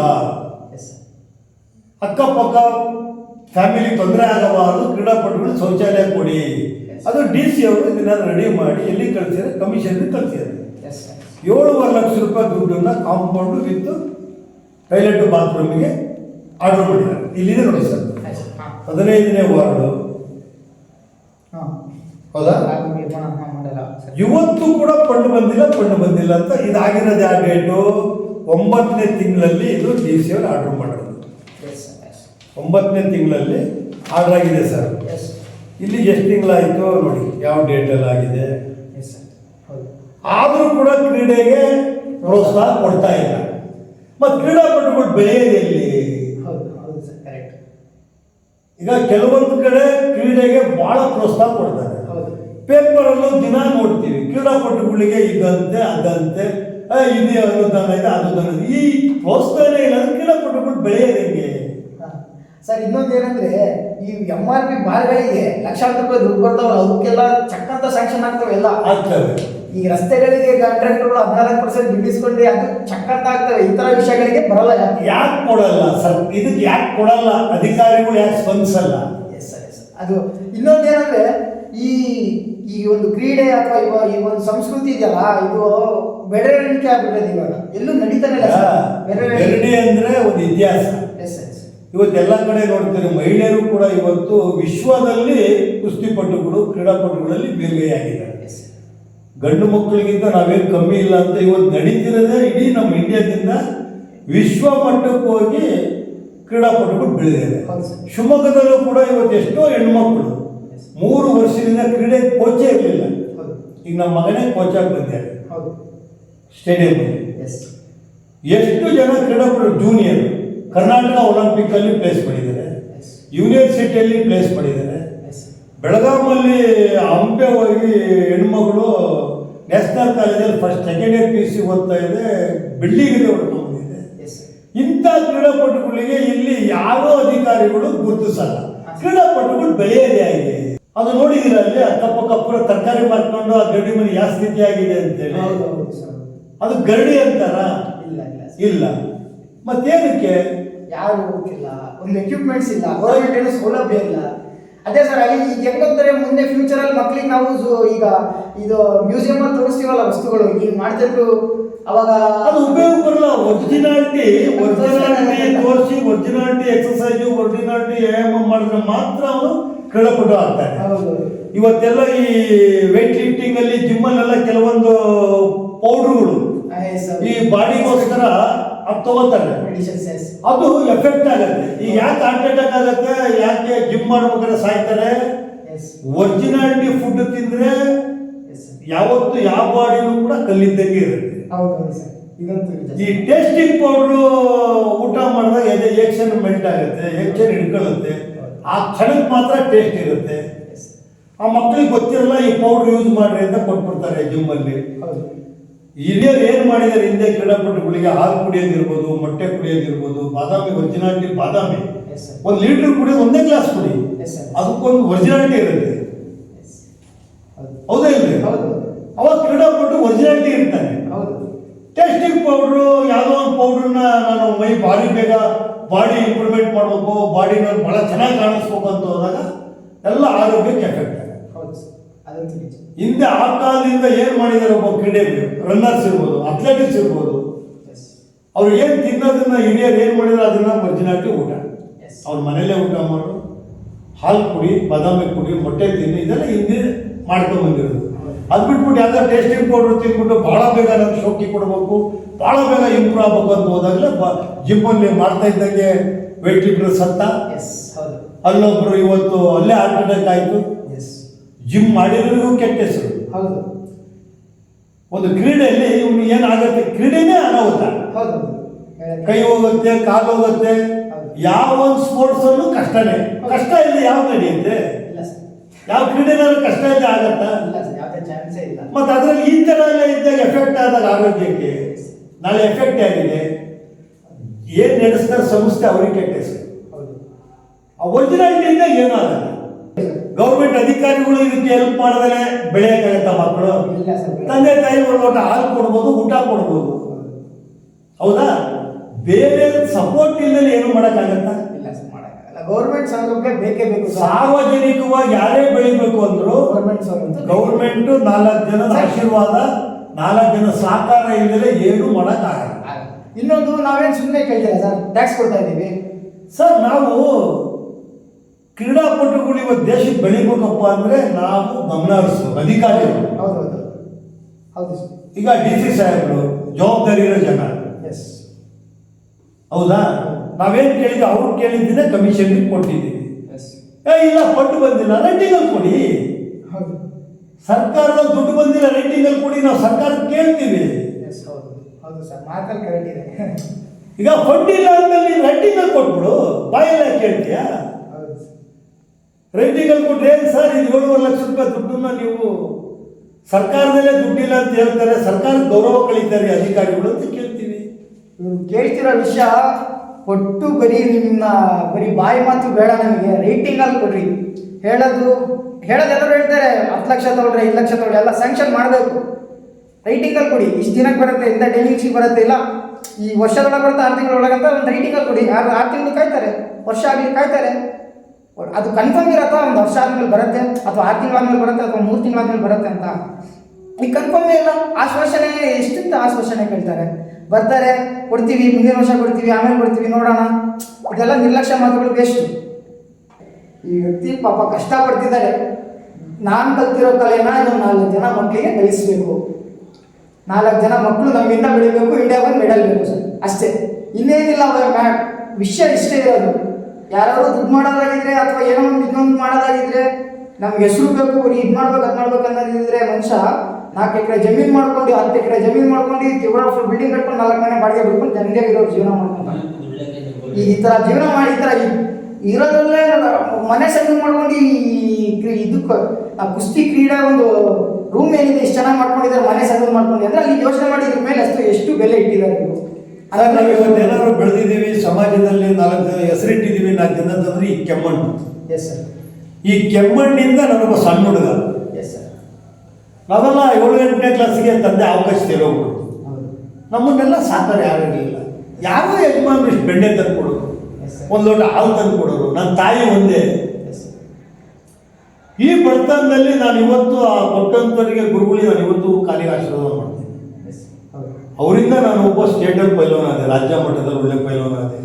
ಅಕ್ಕಪಕ್ಕ ಫ್ಯಾಮಿಲಿ ತೊಂದರೆ ಆಗಬಾರದು ಕ್ರೀಡಾಪಟುಗಳು ಶೌಚಾಲಯ ಕೊಡಿ. ಅದು ಡಿ ಸಿ ಅವರು ಇದನ್ನ ರೆಡಿ ಮಾಡಿ ಎಲ್ಲಿ ಕಳಿಸಿದ್ರೆ ಕಮಿಷನ್ ಕಳಿಸಿದ್ದಾರೆ ಏಳುವರೆ ಲಕ್ಷ ರೂಪಾಯಿ ದುಡ್ಡನ್ನ ಕಾಂಪೌಂಡ್ ವಿತ್ ಟೈಲೆಟ್ ಬಾತ್ರೂಮಿಗೆ ಆರ್ಡರ್ ಮಾಡಿದ್ದಾರೆ. ಇಲ್ಲಿದೆ ನೋಡಿ ಸರ್. ಹದಿನೈದನೇ ವಾರ್ಡು. ಹೌದಾ? ಇವತ್ತು ಕೂಡ ಕಂಡು ಬಂದಿಲ್ಲ ಕಂಡು ಬಂದಿಲ್ಲ ಅಂತ ಇದಾಗಿರೋದು ಆ ಡೇಟು ಒಂಬತ್ತನೇ ತಿಂಗಳಲ್ಲಿ ಇದು ಡಿ ಸಿ ಅವರು ಆರ್ಡರ್ ಮಾಡಿರೋದು ಒಂಬತ್ತನೇ ತಿಂಗಳಲ್ಲಿ ಆರ್ಡರ್ ಆಗಿದೆ ಸರ್. ಇಲ್ಲಿ ಎಷ್ಟು ತಿಂಗಳಾಯಿತು ನೋಡಿ ಯಾವ ಡೇಟಲ್ಲಿ ಆಗಿದೆ? ಆದರೂ ಕೂಡ ಕ್ರೀಡೆಗೆ ಪ್ರೋತ್ಸಾಹ ಕೊಡ್ತಾ ಇಲ್ಲ. ಮತ್ತು ಕ್ರೀಡಾಪಟುಗಳು ಬೆಳೆಯೋದೆಲ್ಲಿ ಈಗ ಕೆಲವೊಂದು ಕಡೆ ಕ್ರೀಡೆಗೆ ಬಹಳ ಪ್ರೋತ್ಸಾಹ ಕೊಡ್ತಾರೆ. ಪೇಪರಲ್ಲೂ ದಿನ ನೋಡ್ತೀವಿ ಕ್ರೀಡಾಪಟುಗಳಿಗೆ ಇದಂತೆ ಅದಂತೆ ಇದು ಅನುದಾನ ಇದೆ ಅನುದಾನ. ಈ ಪ್ರೋತ್ಸಾಹನೇ ಇಲ್ಲ ಅಂದ್ರೆ ಕ್ರೀಡಾಪಟುಗಳು ಬೆಳೆಯೋದು ಹೆಂಗೆ? ಸರ್ ಇನ್ನೊಂದು ಏನಂದ್ರೆ ಈ ಎಂ ಆರ್ ಪಿ ಬಾರ್ಗಳಿಗೆ ಲಕ್ಷಾಂತರ ರೂಪಾಯಿ ದುಡ್ಡು ಬರ್ತಾವ ಅವಕ್ಕೆಲ್ಲ ಚಕ್ಕಂತ ಸ್ಯಾಂಕ್ಷನ್ ಆಗ್ತವೆ ಎಲ್ಲ. ಆಗ್ತವೆ ಈ ರಸ್ತೆಗಳಿಗೆ ಕಾಂಟ್ರಾಕ್ಟರ್ಗಳು ಹದಿನಾಲ್ಕು ಪರ್ಸೆಂಟ್ ದುಡ್ಡಿಸ್ಕೊಂಡ್ರೆ ಅದು ಚಕ್ಕಂತ ಆಗ್ತವೆ. ಈ ತರ ವಿಷಯಗಳಿಗೆ ಬರಲ್ಲ ಯಾಕೆ? ಕೊಡಲ್ಲ ಸರ್? ಇದಕ್ಕೆ ಯಾಕೆ ಕೊಡಲ್ಲ? ಅಧಿಕಾರಿಗಳು ಯಾಕೆ ಸ್ಪಂದಿಸಲ್ಲ? ಅದು ಇನ್ನೊಂದು ಏನಂದ್ರೆ ಈ ಈ ಒಂದು ಕ್ರೀಡೆ ಅಥವಾ ಇವ ಈ ಒಂದು ಸಂಸ್ಕೃತಿ ಇದೆಯಲ್ಲ ಇದು ಬೆಡರಣಿಕೆ ಆಗ್ಬಿಟ್ಟದೆ ಇವಾಗ. ಎಲ್ಲೂ ನಡೀತಾನೆ ಇಲ್ಲ ಸರ್. ಅಂದ್ರೆ ಒಂದು ಇತಿಹಾಸ. ಇವತ್ತೆಲ್ಲ ಕಡೆ ನೋಡ್ತೀರಿ ಮಹಿಳೆಯರು ಕೂಡ ಇವತ್ತು ವಿಶ್ವದಲ್ಲಿ ಕುಸ್ತಿಪಟುಗಳು ಕ್ರೀಡಾಪಟುಗಳಲ್ಲಿ ಬೇರೆಯಾಗಿದ್ದಾರೆ. ಗಂಡು ಮಕ್ಕಳಿಗಿಂತ ನಾವೇನು ಕಮ್ಮಿ ಇಲ್ಲ ಅಂತ ಇವತ್ತು ನಡೀತಿರೋದೇ ಇಡೀ ನಮ್ಮ ಇಂಡಿಯಾದಿಂದ ವಿಶ್ವ ಮಟ್ಟಕ್ಕೆ ಹೋಗಿ ಕ್ರೀಡಾಪಟುಗಳು ಬೆಳೆದಿದೆ. ಶಿವಮೊಗ್ಗದಲ್ಲೂ ಕೂಡ ಇವತ್ತು ಎಷ್ಟೋ ಹೆಣ್ಮಕ್ಳು ಮೂರು ವರ್ಷದಿಂದ ಕ್ರೀಡೆ ಕೋಚೇ ಇರಲಿಲ್ಲ. ಈಗ ನಮ್ಮ ಮಗನೇ ಕೋಚಾಗಿ ಬಂದಿದ್ದಾರೆ. ಸ್ಟೇಡಿಯಂ ಎಷ್ಟು ಜನ ಕ್ರೀಡಾಪಟು ಜೂನಿಯರ್ ಕರ್ನಾಟಕ ಒಲಿಂಪಿಕ್ ಅಲ್ಲಿ ಪ್ಲೇಸ್ ಮಾಡಿದ್ದಾರೆ ಯೂನಿವರ್ಸಿಟಿಯಲ್ಲಿ ಪ್ಲೇಸ್ ಮಾಡಿದ್ದಾರೆ ಬೆಳಗಾವಲ್ಲಿ ಬೆಳಗಾಮಲ್ಲಿ ಹಂಪೆ ಹೋಗಿ ಹೆಣ್ಮಗಳು ನ್ಯಾಷನಲ್ ಕಾಲೇಜಲ್ಲಿ first second year P C ಓದ್ತಾ ಇದೆ. ಬಿಲ್ಡಿಂಗ್ ಇದೆ ಎಸ್ ಇಂಥ ಕ್ರೀಡಾಪಟುಗಳಿಗೆ ಇಲ್ಲಿ ಯಾರೋ ಅಧಿಕಾರಿಗಳು ಗುರುತಿಸಲ್ಲ. ಕ್ರೀಡಾಪಟುಗಳು ಬೆಳೆಯದೇ ಆಗಿದೆ ಅದು ನೋಡಿದಿರ ಅಲ್ಲಿ? ಅಕ್ಕಪಕ್ಕ ಪೂರ ತರಕಾರಿ ಮಾರ್ಕೊಂಡು ಆ ಗರಡಿ ಮನೆ ಯಾವ ಸ್ಥಿತಿ ಆಗಿದೆ ಅಂತೇಳಿ ಅದು ಗರಡಿ ಅಂತಾರ. ಇಲ್ಲ. ಮತ್ತೇನಕ್ಕೆ? ಯಾರು ಹೋಗ್ತಿಲ್ಲ ಒಂದು ಎಕ್ವಿಪ್ಮೆಂಟ್ಸ್ ಇಲ್ಲ ಗೌರ್ಮೆಂಟ್ ಏನು ಸೌಲಭ್ಯ ಇಲ್ಲ. ಅದೇ ಸರ್ ಅಲ್ಲಿ ಈಗ ಹೆಂಗಂತಾರೆ ಮುಂದೆ ಫ್ಯೂಚರ್ ಅಲ್ಲಿ ಮಕ್ಳಿಗೆ ನಾವು ಈಗ ಇದು ಮ್ಯೂಸಿಯಂ ಅಲ್ಲಿ ತೋರಿಸ್ತೀವಲ್ಲ ವಸ್ತುಗಳು ಈಗ ಮಾಡ್ತಿದ್ರು ಅವಾಗ ಅದು ಉಪಯೋಗ ಬರಲ್ಲ. ಒರಿಜಿನಾಲಿಟಿ ಒರಿಜಿನಾಲಿಟಿ ತೋರಿಸಿ ಒರಿಜಿನಾಲಿಟಿ ಎಕ್ಸಸೈಜ್ ಒರಿಜಿನಾಲಿಟಿ ವ್ಯಾಯಾಮ ಮಾಡಿದ್ರೆ ಮಾತ್ರ ಅವನು ಕ್ರೀಡಾಪಟು ಆಗ್ತಾನೆ. ಇವತ್ತೆಲ್ಲ ಈ ವೆಯ್ಟ್ ಲಿಫ್ಟಿಂಗ್ ಅಲ್ಲಿ ಜಿಮ್ ಅಲ್ಲೆಲ್ಲ ಕೆಲವೊಂದು ಪೌಡರ್ಗಳು ಈ ಬಾಡಿಗೋಸ್ಕರ ಅದು ತಗೋತಾರೆ. ಮೆಡಿಸಿನ್ ಅದು ಎಫೆಕ್ಟ್ ಆಗುತ್ತೆ. ಈಗ ಯಾಕೆ ಹಾರ್ಟ್ ಅಟ್ಯಾಕ್ ಆಗುತ್ತೆ ಯಾಕೆ ಜಿಮ್ ಮಾಡ್ಬೇಕಾದ್ರೆ ಸಾಯ್ತಾರೆ? ಒರಿಜಿನಾಲಿಟಿ ಫುಡ್ ತಿಂದ್ರೆ ಯಾವತ್ತು ಯಾವ ಬಾಡಿನೂ ಕೂಡ ಕಲ್ಲಿದ್ದಂಗೆ ಇರುತ್ತೆ. ಹೌದು ಸರ್ ಈ ಟೇಸ್ಟಿಂಗ್ ಪೌಡ್ರು ಊಟ ಮಾಡಿದಾಗ ಎದೆ ಏಕ್ಷನ್ ಮೆಲ್ಟ್ ಆಗುತ್ತೆ ಏಕ್ಷನ್ ಹಿಡ್ಕೊಳ್ಳುತ್ತೆ. ಆ ಕ್ಷಣಕ್ಕೆ ಮಾತ್ರ ಟೇಸ್ಟ್ ಇರುತ್ತೆ. ಆ ಮಕ್ಕಳಿಗೆ ಗೊತ್ತಿರಲ್ಲ ಈ ಪೌಡ್ರ್ ಯೂಸ್ ಮಾಡ್ರಿ ಅಂತ ಕೊಟ್ಬಿಡ್ತಾರೆ ಜಿಮ್ಮಲ್ಲಿ ಹೌದು. ಹಿರಿಯರು ಏನು ಮಾಡಿದ್ದಾರೆ? ಹಿಂದೆ ಕ್ರೀಡಾಪಟುಗಳಿಗೆ ಹಾಲು ಕುಡಿಯೋದಿರ್ಬೋದು ಮೊಟ್ಟೆ ಕುಡಿಯೋದಿರ್ಬೋದು ಬಾದಾಮಿ ಒರಿಜಿನಾಲಿಟಿ ಬಾದಾಮಿ. ಒಂದು ಲೀಟರ್ ಕುಡಿಯೋದು ಒಂದೇ ಗ್ಲಾಸ್ ಕುಡಿ. ಅದಕ್ಕೊಂದು ಒರಿಜಿನಾಲಿಟಿ ಇರುತ್ತೆ. ಹೌದೇ ಇಲ್ಲ ಹೌದು. ಅವಾಗ ಕ್ರೀಡಾಪಟು ಒರಿಜಿನಾಲಿಟಿ ಇರ್ತಾನೆ. ಟೇಸ್ಟಿಂಗ್ ಪೌಡ್ರು ಯಾವುದೋ ಒಂದು ಪೌಡ್ರನ್ನ ನಾನು ಮೈ ಬಾಡಿ ಬೇಗ ಬಾಡಿ ಇಂಪ್ರೂವ್ಮೆಂಟ್ ಮಾಡಬೇಕು ಬಾಡಿ ನಾನು ಭಾಳ ಚೆನ್ನಾಗಿ ಕಾಣಿಸ್ಬೇಕು ಅಂತ ಹೋದಾಗ ಎಲ್ಲ ಆರೋಗ್ಯಕ್ಕೆ ಎಫೆಕ್ಟ್ ಹೌದು ಆ ಕಾಲದಿಂದ ಏನು ಮಾಡಿದಾರೆ ಒಬ್ಬ ಕ್ರೀಡೆಗೆ? ರನ್ನರ್ಸ್ ಇರ್ಬೋದು ಅಥ್ಲೆಟಿಕ್ಸ್ ಇರ್ಬೋದು. ಅವ್ರು ಏನು ತಿನ್ನೋದನ್ನ ಹಿರಿಯರು ಏನು ಮಾಡಿದ್ರು ಅದನ್ನ ಒರಿಜಿನಾಲಿಟಿ ಊಟ. ಅವ್ರ ಮನೆಯಲ್ಲೇ ಊಟ ಮಾಡು ಹಾಲು ಕುಡಿ ಬಾದಾಮಿ ಕುಡಿ ಮೊಟ್ಟೆ ತಿನ್ನಿ ಇದೆಲ್ಲ ಹಿಂದೆ ಮಾಡ್ಕೊಂಡು ಬಂದಿರೋದು. ಅದು ಬಿಟ್ಬಿಟ್ಟು ಯಾವ್ದಾರ ಟೇಸ್ಟಿಂಗ್ ಪೌಡರ್ ತಿಂದ್ಬಿಟ್ಟು ಭಾಳ ಬೇಗ ನಮ್ಗೆ ಶೋಕಿ ಕೊಡಬೇಕು. ಭಾಳ ಬೇಗ ಇಂಪ್ರೂವ್ ಆಗ್ಬೇಕು ಅಂತ ಹೋದಾಗಲೇ ಜಿಮ್ಮಲ್ಲಿ ಮಾಡ್ತಾ ಇದ್ದಂಗೆ ವೆಯ್ಟ್ ಲಿಫ್ಟರ್ ಸತ್ತ. ಅಲ್ಲೊಬ್ರು ಇವತ್ತು ಅಲ್ಲೇ ಹಾರ್ಟ್ ಅಟ್ಯಾಕ್ ಆಯಿತು. ಜಿಮ್ ಮಾಡಿರೋರಿಗೂ ಕೆಟ್ಟ ಹೆಸರು. ಹೌದು. ಒಂದು ಕ್ರೀಡೆಯಲ್ಲಿ ಇವನು ಏನಾಗುತ್ತೆ? ಕ್ರೀಡೆನೇ ಅನಾಹುತ. ಹೌದು. ಕೈ ಹೋಗುತ್ತೆ ಕಾಲು ಹೋಗುತ್ತೆ. ಯಾವ ಒಂದು ಸ್ಪೋರ್ಟ್ಸ್ ಅಲ್ಲೂ ಕಷ್ಟನೇ. ಕಷ್ಟ ಇಲ್ಲ ಯಾವ ನಡೆಯುತ್ತೆ? ಯಾವ ಕ್ರೀಡೆನಾದ್ರೂ ಕಷ್ಟ ಇಲ್ಲ ಆಗತ್ತಾ? ಇಲ್ಲ ಸರ್ ಯಾವುದೇ ಚಾನ್ಸೇ ಇಲ್ಲ. ಮತ್ತೆ ಅದ್ರಲ್ಲಿ ಈ ತರ ಎಲ್ಲ ಇದ್ದಾಗ ಎಫೆಕ್ಟ್ ಆದಾಗ ಆರೋಗ್ಯಕ್ಕೆ? ನಾಳೆ ಎಫೆಕ್ಟ್ ಆಗಿದೆ ಏನ್ ನಡೆಸ್ತಾರೆ ಸಂಸ್ಥೆ ಅವ್ರಿಗೆ ಕೆಟ್ಟ ಹೆಸರು. ಒರಿಜಿನಾಲಿಟಿಯಿಂದ ಏನೂ ಆಗಲ್ಲ. ಗೌರ್ಮೆಂಟ್ ಅಧಿಕಾರಿಗಳು ಇದಕ್ಕೆ ಹೆಲ್ಪ್ ಮಾಡಿದ್ರೆ ಬೆಳೆಯಕ್ಕಾಗತ್ತ ಮಕ್ಕಳು. ತಂದೆ ತಾಯಿ ಒಂದು ಹಾಲು ಕೊಡ್ಬೋದು ಊಟ ಕೊಡ್ಬೋದು. ಹೌದಾ? ಬೇರೆ ಸಪೋರ್ಟ್ ಇಲ್ಲದೆ ಏನು ಮಾಡೋಕ್ಕಾಗತ್ತಾ? ಗೌರ್ಮೆಂಟ್ ಸೌಲಭ್ಯ ಬೇಕೇ ಬೇಕು ಸರ್. ಸಾರ್ವಜನಿಕವಾಗಿ ಯಾರೇ ಬೆಳಿಬೇಕು ಅಂದ್ರು ಗೌರ್ಮೆಂಟ್ ಸೌಲಭ್ಯ ಗೌರ್ಮೆಂಟ್ ನಾಲ್ಕು ಜನದ ಆಶೀರ್ವಾದ ನಾಲ್ಕು ಜನ ಸಹಕಾರ ಇಲ್ಲದೆ ಏನು ಮಾಡೋಕ್ಕಾಗಲ್ಲ. ಇನ್ನೊಂದು ನಾವೇನು ಸುಮ್ಮನೆ ಕೇಳ್ತೀರಾ ಸರ್? ಟ್ಯಾಕ್ಸ್ ಕೊಡ್ತಾ ಇದ್ದೀವಿ. ಸರ್ ನಾವು ಕ್ರೀಡಾಪಟುಗಳು ಇವತ್ತು ದೇಶಕ್ಕೆ ಬೆಳಿಬೇಕಪ್ಪ ಅಂದ್ರೆ ನಾವು ಗಮನ ಹರಿಸ್ಬೇಕು. ಅಧಿಕಾರಿಗಳು. ಹೌದು ಹೌದು ಹೌದು ಸರ್. ಈಗ ಡಿ ಸಿ ಸಾಹೇಬರು ಜವಾಬ್ದಾರಿ ಇರೋ ಜನ. ಎಸ್ ಹೌದಾ? ನಾವೇನ್ ಕೇಳಿದ್ವಿ ಅವ್ರು ಕೇಳಿದ್ದಿನ ಕಮಿಷನ್ ಕೊಟ್ಟಿದ್ದೀವಿ. ಎಸ್ ಏ ಇಲ್ಲ ಪಟ್ಟು ಬಂದಿಲ್ಲ ರೇಟಿಂಗಲ್ಲಿ ಕೊಡಿ. ಹೌದು. ಸರ್ಕಾರದ ದುಡ್ಡು ಬಂದಿಲ್ಲ ರೇಟಿಂಗಲ್ಲಿ ಕೊಡಿ ನಾವು ಸರ್ಕಾರ ಕೇಳ್ತೀವಿ. ಎಸ್ ಹೌದು. ಹೌದು ಸರ್ ಮಾತಲ್ಲಿ ಕರೆಕ್ಟ್ ಇದೆ. ಈಗ ಫಂಡ್ ಇಲ್ಲ ಅಂದ್ಮೇಲೆ ನೀನು ರೇಟಿಂಗಲ್ಲಿ ಕೊಟ್ಬಿಡು. ಬಾಯೆಲ್ಲ ಕೇಳ್ತೀಯಾ. ರೇಟಿಂಗಲ್ಲಿ ಕೊಟ್ಟರೆ ಏನು ಸರ್, ಇದು ಏಳುವರೆ ಲಕ್ಷ ರೂಪಾಯಿ ದುಡ್ಡನ್ನು ನೀವು ಸರ್ಕಾರದಲ್ಲೇ ದುಡ್ಡಿಲ್ಲ ಅಂತ ಹೇಳ್ತಾರೆ. ಸರ್ಕಾರ ಗೌರವ ಕಳೀತಾರೆ ಅಧಿಕಾರಿಗಳು ಅಂತ ಕೇಳ್ತೀವಿ. ಕೇಳ್ತಿರೋ ವಿಷಯ ಒಟ್ಟು ಬರೀ ನಿಮ್ಮ ಬರೀ ಬಾಯಿ ಮಾತು ಬೇಡ ನಮಗೆ. ರೇಟಿಂಗಲ್ಲಿ ಕೊಡ್ರಿ. ಹೇಳೋದು ಹೇಳೋದೆಲ್ಲರೂ ಹೇಳ್ತಾರೆ, ಹತ್ತು ಲಕ್ಷ ತೊಗೊಳ್ರಿ, ಐದು ಲಕ್ಷ ತೊಗೊಳ್ರಿ, ಎಲ್ಲ ಸ್ಯಾಂಕ್ಷನ್ ಮಾಡಬೇಕು. ರೈಟಿಂಗಲ್ಲಿ ಕೊಡಿ. ಇಷ್ಟು ದಿನಕ್ಕೆ ಬರುತ್ತೆ ಇಂಥ ಡೈಲಿಂಗ್ಸಿಗೆ ಬರುತ್ತೆ, ಇಲ್ಲ ಈ ವರ್ಷದೊಳಗೆ ಬರುತ್ತೆ, ಆರು ತಿಂಗಳೊಳಗಂತ ಒಂದು ರೈಟಿಂಗಲ್ಲಿ ಕೊಡಿ. ಆರು ಆರು ತಿಂಗಳು ಕಾಯ್ತಾರೆ. ವರ್ಷ ಆಗಲಿ ಕಾಯ್ತಾರೆ. ಅದು ಕನ್ಫರ್ಮ್ ಇರತ್ತಾ? ಒಂದು ವರ್ಷ ಆದ್ಮೇಲೆ ಬರುತ್ತೆ? ಅಥವಾ ಆರು ತಿಂಗಳಾದ್ಮೇಲೆ ಬರುತ್ತೆ? ಅಥವಾ ಮೂರು ತಿಂಗಳಾದ್ಮೇಲೆ ಬರುತ್ತೆ ಅಂತ? ಈ ಕನ್ಫರ್ಮ್ ಇಲ್ಲ. ಆಶ್ವಾಸನೆ ಎಷ್ಟಿತ್ತು ಆಶ್ವಾಸನೆ ಕೇಳ್ತಾರೆ? ಬರ್ತಾರೆ, ಕೊಡ್ತೀವಿ, ಮುಂದಿನ ವರ್ಷ ಕೊಡ್ತೀವಿ, ಆಮೇಲೆ ಕೊಡ್ತೀವಿ, ನೋಡೋಣ. ಇದೆಲ್ಲ ನಿರ್ಲಕ್ಷ್ಯ ಮಾತುಗಳು ಬೇಸ್ಟ್ ಈ ವ್ಯಕ್ತಿ ಪಾಪ ಕಷ್ಟಪಡ್ತಿದ್ದಾರೆ ನಾನು ಕಲ್ತಿರೋ ಕಲೆನ ಇನ್ನೊಂದು ನಾಲ್ಕು ಜನ ಮಕ್ಕಳಿಗೆ ಕಲಿಸ್ಬೇಕು. ನಾಲ್ಕು ಜನ ಮಕ್ಕಳು ನಮ್ಮಿಂದ ಬೆಳಿಬೇಕು ಇಂಡಿಯಾ ಬಂದು ಮೆಡಲ್ ಸರ್. ಅಷ್ಟೇ. ಇನ್ನೇನಿಲ್ಲ ಅವರ ವಿಷಯ ಇಷ್ಟೇ ಇರೋದು ಯಾರು ದುಡ್ಡು ಮಾಡೋದಾಗಿದ್ರೆ ಅಥವಾ ಏನೋ ಒಂದು ಇನ್ನೊಂದು ಮಾಡೋದಾಗಿದ್ರೆ ನಮ್ಗೆ ಹೆಸರು ಬೇಕು ಇದು ಮಾಡ್ಬೇಕು, ಅದು ಮಾಡ್ಬೇಕು ಅನ್ನೋದಿದ್ರೆ ಮನುಷ್ಯ ನಾಲ್ಕು ಎಕರೆ ಜಮೀನು ಮಾಡ್ಕೊಂಡು, ಹತ್ತು ಎಕರೆ ಜಮೀನು ಮಾಡ್ಕೊಂಡು ತಿರುವಳ ಬಿಲ್ಡಿಂಗ್ ಕಟ್ಕೊಂಡು ನಾಲ್ಕು ಮನೆ ಬಾಡಿಗೆ ಬಿಟ್ಕೊಂಡು ಜನರಿಗೆ ಇರೋರು ಜೀವನ ಮಾಡ್ಕೊಂಡು ಈ ಥರ ಜೀವನ ಮಾಡಿ, ಈ ಥರ ಇರೋದ್ರಲ್ಲೇ ಮನೆ ಸಣ್ಣ ಮಾಡ್ಕೊಂಡು ಈ ಇದಕ್ಕೆ ಕುಸ್ತಿ ಕ್ರೀಡಾ ಒಂದು ರೂಮ್ ಏನಿದೆ, ಇಷ್ಟು ಚೆನ್ನಾಗಿ ಮಾಡ್ಕೊಂಡಿದ್ದಾರೆ, ಮನೆ ಸಣ್ಣ ಮಾಡ್ಕೊಂಡು. ಅಂದ್ರೆ ಅಲ್ಲಿ ಯೋಚನೆ ಮಾಡಿ ಇದ್ರ ಮೇಲೆ ಅಷ್ಟು ಎಷ್ಟು ಬೆಲೆ ಇಟ್ಟಿದ್ದಾರೆ ಅದಾಗ ನಾವು ಇವತ್ತೇನಾದ್ರು ಬೆಳೆದಿದ್ದೀವಿ ಸಮಾಜದಲ್ಲಿ ನಾಲ್ಕು ಹೆಸರಿಟ್ಟಿದ್ದೀವಿ ನಾಲ್ಕು ದಿನ ಅಂತಂದ್ರೆ ಈ ಕೆಮ್ಮಣ್ಣು. ಎಸ್ ಸರ್ ಈ ಕೆಮ್ಮಣ್ಣಿಂದ ನನಗೊಬ್ಬ ಸಣ್ಣ ಹುಡುಗ. ಎಸ್ ಸರ್ ನಾವೆಲ್ಲ ಏಳು ಎಂಟನೇ ಕ್ಲಾಸ್ಗೆ ತಂದೆ ಅವಕಾಶ ತೆರೋಗ್ಬಿಡು ಹೌದು. ನಮ್ಮನ್ನೆಲ್ಲ ಸಾಕಾರ ಯಾರು ಇರಲಿಲ್ಲ. ಯಾರೋ ಯಜಮಾನ್ರು ಇಷ್ಟು ಬೆಣ್ಣೆ ತಂದು ಕೊಡೋರು ಎಸ್ ಒಂದು ದೊಡ್ಡ ಹಾಲು ತಂದ್ಕೊಡೋರು. ನನ್ನ ತಾಯಿ ಒಂದೇ. ಎಸ್ ಸರ್ ಈ ಬಡತನದಲ್ಲಿ ನಾನು ಇವತ್ತು ಆ ಕೊಟ್ಟಂತವರಿಗೆ ಗುರುಗಳಿಗೆ ನಾನು ಇವತ್ತು ಕಾಲಿಗೆ ಆಶೀರ್ವಾದ ಮಾಡ್ತೀನಿ. ಅವರಿಂದ ನಾನು ಒಬ್ಬ ಸ್ಟೇಟಲ್ಲಿ ಪೈಲೋನ್ ಆದೆ ರಾಜ್ಯ ಮಟ್ಟದಲ್ಲಿ ಒಳ್ಳೆ ಪೈಲೋನ್ ಆದೆ.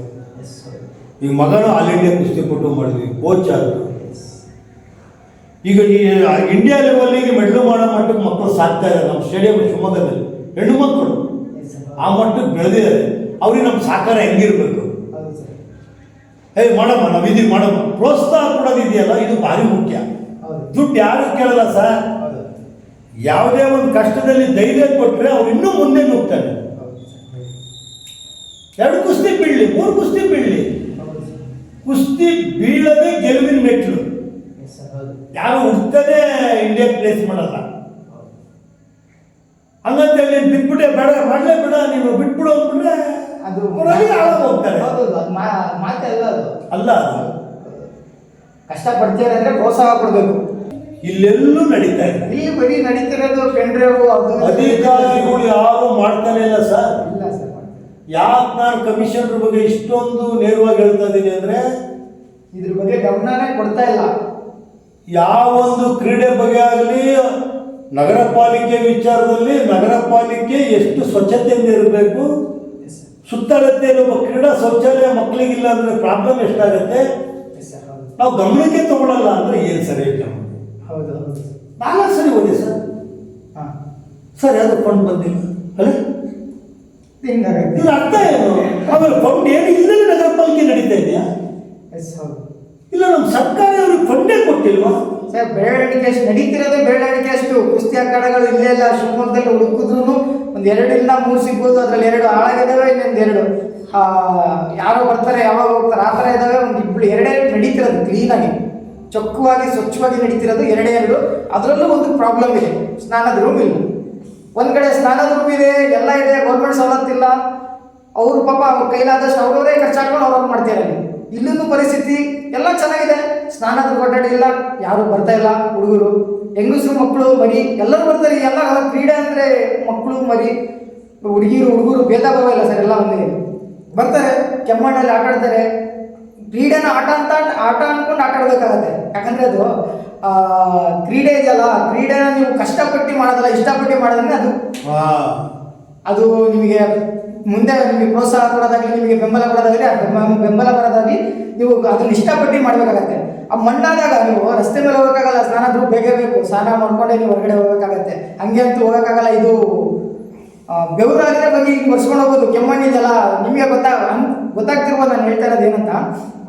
ಈಗ ಮಗನ ಆಲ್ ಇಂಡಿಯಾ ಕುಸ್ತಿ ಕೊಟ್ಟು ಮಾಡಿದ್ವಿ ಕೋಚ್ ಆದರು ಈಗ ಈ ಇಂಡಿಯಾ ಲೆವೆಲ್ಲಿಗೆ ಮೆಡ್ಲು ಮಾಡೋ ಮಟ್ಟಕ್ಕೆ ಮಕ್ಕಳು ಸಾಕ್ತಾ ಇದ್ದಾರೆ ನಮ್ಮ ಸ್ಟೇಡಿಯಂ ಶಿವಮೊಗ್ಗದಲ್ಲಿ. ಹೆಣ್ಣು ಮಕ್ಕಳು. ಆ ಮಟ್ಟಕ್ಕೆ ಬೆಳೆದಿದ್ದಾರೆ ಅವ್ರಿಗೆ ನಮ್ಮ ಸಹಕಾರ ಹೆಂಗಿರ್ಬೇಕು? ಏ ಮಾಡಮ್ಮ ನಾವು ಇದೀವಿ ಮಾಡಮ್ಮ. ಪ್ರೋತ್ಸಾಹ ಕೊಡೋದಿದೆಯಲ್ಲ ಇದು ಭಾರಿ ಮುಖ್ಯ. ದುಡ್ಡು ಯಾರು ಕೇಳಲ್ಲ ಸರ್ ಯಾವುದೇ ಒಂದು ಕಷ್ಟದಲ್ಲಿ ಧೈರ್ಯ ಕೊಟ್ಟರೆ ಅವ್ರು ಇನ್ನೂ ಮುಂದೆ ನುಗ್ತಾರೆ. ಎರಡು ಕುಸ್ತಿ ಬೀಳಲಿ ಮೂರು ಕುಸ್ತಿ ಬೀಳಲಿ. ಕುಸ್ತಿ ಬೀಳದೆ ಗೆಲುವಿನ ಮೆಟ್ಲು ಯಾರು ಹುಡ್ತದೆ ಇಂಡಿಯಾ ಪ್ಲೇಸ್ ಮಾಡಲ್ಲ. ಹಂಗಂತೇಳಿ ಬಿಟ್ಬಿಟ್ಟೆ ಬೇಡ ಮಾಡಲೇ ಬೇಡ ನೀವು ಬಿಟ್ಬಿಡು ಅಂದ್ಬಿಟ್ರೆ ಅದು ಹೋಗ್ತಾರೆ. ಮಾತೆ ಅಲ್ಲ ಅದು. ಅಲ್ಲ ಅದು. ಕಷ್ಟಪಡ್ತೀರ ಅಂದ್ರೆ ಪ್ರೋತ್ಸಾಹ ಕೊಡಬೇಕು. ಇಲ್ಲೆಲ್ಲೂ ನಡೀತಾ ಇದೆ. ಇಲ್ಲಿ ಬರೀ ನಡೀತಿರೋದು ಪೆಂಡ್ರೇವು ಅದು ಅಧಿಕಾರಿಗಳು ಯಾರು ಮಾಡ್ತಾನೆ ಇಲ್ಲ ಸರ್. ಇಲ್ಲ ಸರ್ ಯಾಕೆ ನಾನು ಕಮಿಷನರ್ ಬಗ್ಗೆ ಇಷ್ಟೊಂದು ನೇರವಾಗಿ ಹೇಳ್ತಾ ಇದ್ದೀನಿ ಅಂದ್ರೆ ಇದ್ರ ಬಗ್ಗೆ ಗಮನನೇ ಕೊಡ್ತಾ ಇಲ್ಲ. ಯಾವೊಂದು ಕ್ರೀಡೆ ಬಗ್ಗೆ ಆಗಲಿ ನಗರ ಪಾಲಿಕೆ ವಿಚಾರದಲ್ಲಿ ನಗರ ಪಾಲಿಕೆ ಎಷ್ಟು ಸ್ವಚ್ಛತೆಯಿಂದ ಇರಬೇಕು ಸುತ್ತಳತೆ ಒಬ್ಬ ಕ್ರೀಡಾ ಶೌಚಾಲಯ ಮಕ್ಕಳಿಗಿಲ್ಲ ಅಂದ್ರೆ ಪ್ರಾಬ್ಲಮ್ ಎಷ್ಟಾಗುತ್ತೆ? ನಾವು ಗಮನಕ್ಕೆ ತಗೊಳ್ಳಲ್ಲ ಅಂದ್ರೆ ಏನು ಸರಿ ಹೌದು ಹೌದು. ನಾಲ್ಕು ಸರಿ ಹೋದೆ ಸರ್. ಹಾಂ. ಸರ್ ಅದು ಫಂಡ್ ಬಂದಿಲ್ಲ. ಅಲ್ಲ ಹಿಂಗಾಗೈತೆ ಇದ್ರ ಅರ್ಥ ಏನು? ಆಮೇಲೆ ಫಂಡ್ ಏನು ಇಲ್ಲದೆ ನಗರ ಪಾಲಿಕೆ ನಡೀತಾ ಇದೆಯಾ? ಎಸ್ ಹೌದು. ಇಲ್ಲ ನಮ್ಮ ಸರ್ಕಾರ ಅವ್ರಿಗೆ ಫಂಡೇ ಕೊಟ್ಟಿಲ್ವಾ? ಸರ್ ಬೆಳವಣಿಗೆ ಅಷ್ಟು ನಡೀತಿರೋದೇ ಬೆಳವಣಿಗೆ ಅಷ್ಟು. ಕುಸ್ತಿ ಅಖಾಡಗಳು ಇಲ್ಲೇ ಇಲ್ಲ. ಶಿವಮೊಗ್ಗದಲ್ಲಿ ಹುಡುಕಿದ್ರು ಒಂದು ಎರಡರಿಂದ ಮೂರು ಸಿಗ್ಬೋದು. ಅದರಲ್ಲಿ ಎರಡು ಹಾಳಾಗಿದ್ದಾವೆ ಇನ್ನೊಂದು ಎರಡು. ಯಾರೋ ಬರ್ತಾರೆ ಯಾವಾಗ ಹೋಗ್ತಾರೆ ಆ ಥರ ಇದ್ದಾವೆ ಒಂದು ಇಬ್ಬರು ಎರಡೇ ನಡೀತಿರೋದು ಕ್ಲೀನಾಗಿ ಚೊಕ್ಕವಾಗಿ, ಸ್ವಚ್ಛವಾಗಿ ನಡೀತಿರೋದು ಎರಡೇ ಎರಡು. ಅದರಲ್ಲೂ ಒಂದು ಪ್ರಾಬ್ಲಮ್ ಇದೆ. ಸ್ನಾನದ ರೂಮ್ ಇಲ್ಲ. ಒಂದ್ ಕಡೆ ಸ್ನಾನದ ರೂಮ್ ಇದೆ, ಎಲ್ಲ ಇದೆ ಗೌರ್ಮೆಂಟ್ ಸವಲತ್ತಿಲ್ಲ ಅವರು ಪಾಪ ಅವ್ರ ಕೈಲಾದಷ್ಟು ಅವ್ರವರೇ ಖರ್ಚು ಹಾಕೊಂಡು ಅವ್ರವ್ರು ಮಾಡ್ತಾರೆ ಇಲ್ಲೂ ಪರಿಸ್ಥಿತಿ ಎಲ್ಲ ಚೆನ್ನಾಗಿದೆ. ಸ್ನಾನದ ಕೊಠಡಿ ಇಲ್ಲ, ಯಾರು ಬರ್ತಾ ಇಲ್ಲ, ಹುಡುಗರು, ಹೆಂಗಸರು, ಮಕ್ಕಳು, ಮರಿ, ಎಲ್ಲರೂ ಬರ್ತಾರೆ. ಎಲ್ಲ ಕ್ರೀಡೆ ಅಂದರೆ ಮಕ್ಕಳು, ಮರಿ, ಹುಡುಗಿರು, ಹುಡುಗರು ಭೇದ ಭಾವ ಇಲ್ಲ ಸರ್, ಎಲ್ಲ ಒಂದೇ. ಬರ್ತಾರೆ, ಕೆಮ್ಮಣ್ಣಲ್ಲಿ ಆಟ ಆಡ್ತಾರೆ ಕ್ರೀಡೆನ ಆಟ ಅಂತ ಆಟ ಅನ್ಕೊಂಡು ಆಟ ಆಡ್ಬೇಕಾಗತ್ತೆ. ಯಾಕಂದ್ರೆ ಅದು ಆ, ಕ್ರೀಡೆ ಇದೆಯಲ್ಲ ಕ್ರೀಡೆನ ನೀವು ಕಷ್ಟಪಟ್ಟು ಮಾಡೋದಲ್ಲ ಇಷ್ಟಪಟ್ಟು ಮಾಡೋದಂದ್ರೆ ಅದು ಅದು ನಿಮಗೆ ಮುಂದೆ ನಿಮಗೆ ಪ್ರೋತ್ಸಾಹ ಕೊಡೋದಾಗಲಿ ನಿಮಗೆ ಬೆಂಬಲ ಕೊಡೋದಾಗಲಿ ಆ ಬೆಂಬ- ಬೆಂಬಲ ಬರೋದಾಗಲಿ ನೀವು ಅದನ್ನ ಇಷ್ಟಪಟ್ಟು ಮಾಡಬೇಕಾಗತ್ತೆ. ಆ ಮಣ್ಣಾದಾಗ ನೀವು ರಸ್ತೆ ಮೇಲೆ ಹೋಗೋಕ್ಕಾಗಲ್ಲ ಸ್ನಾನ ಬೇಗೇ ಬೇಕೇ. ಬೇಕು ಸ್ನಾನ ಮಾಡ್ಕೊಂಡೇ ನೀವು ಹೊರಗಡೆ ಹೋಗೋಕ್ಕಾಗತ್ತೆ. ಹಂಗೆ ಅಂತೂ ಹೋಗೋಕ್ಕಾಗಲ್ಲ ಇದು ಬೆವರಾಗಿದ್ರೆ ಬಗ್ಗೆ ಹಿಂಗೆ ಮರ್ಸ್ಕೊಂಡು ಹೋಗೋದು ಕೆಮ್ಮಣ್ಣಿದೆಲ್ಲ ನಿಮಗೆ ಗೊತ್ತಾ? ಹಂಗ್ ಗೊತ್ತಾಗ್ತಿರ್ಬೋದು ನಾನು ಹೇಳ್ತಾ ಇರೋದು ಏನಂತ.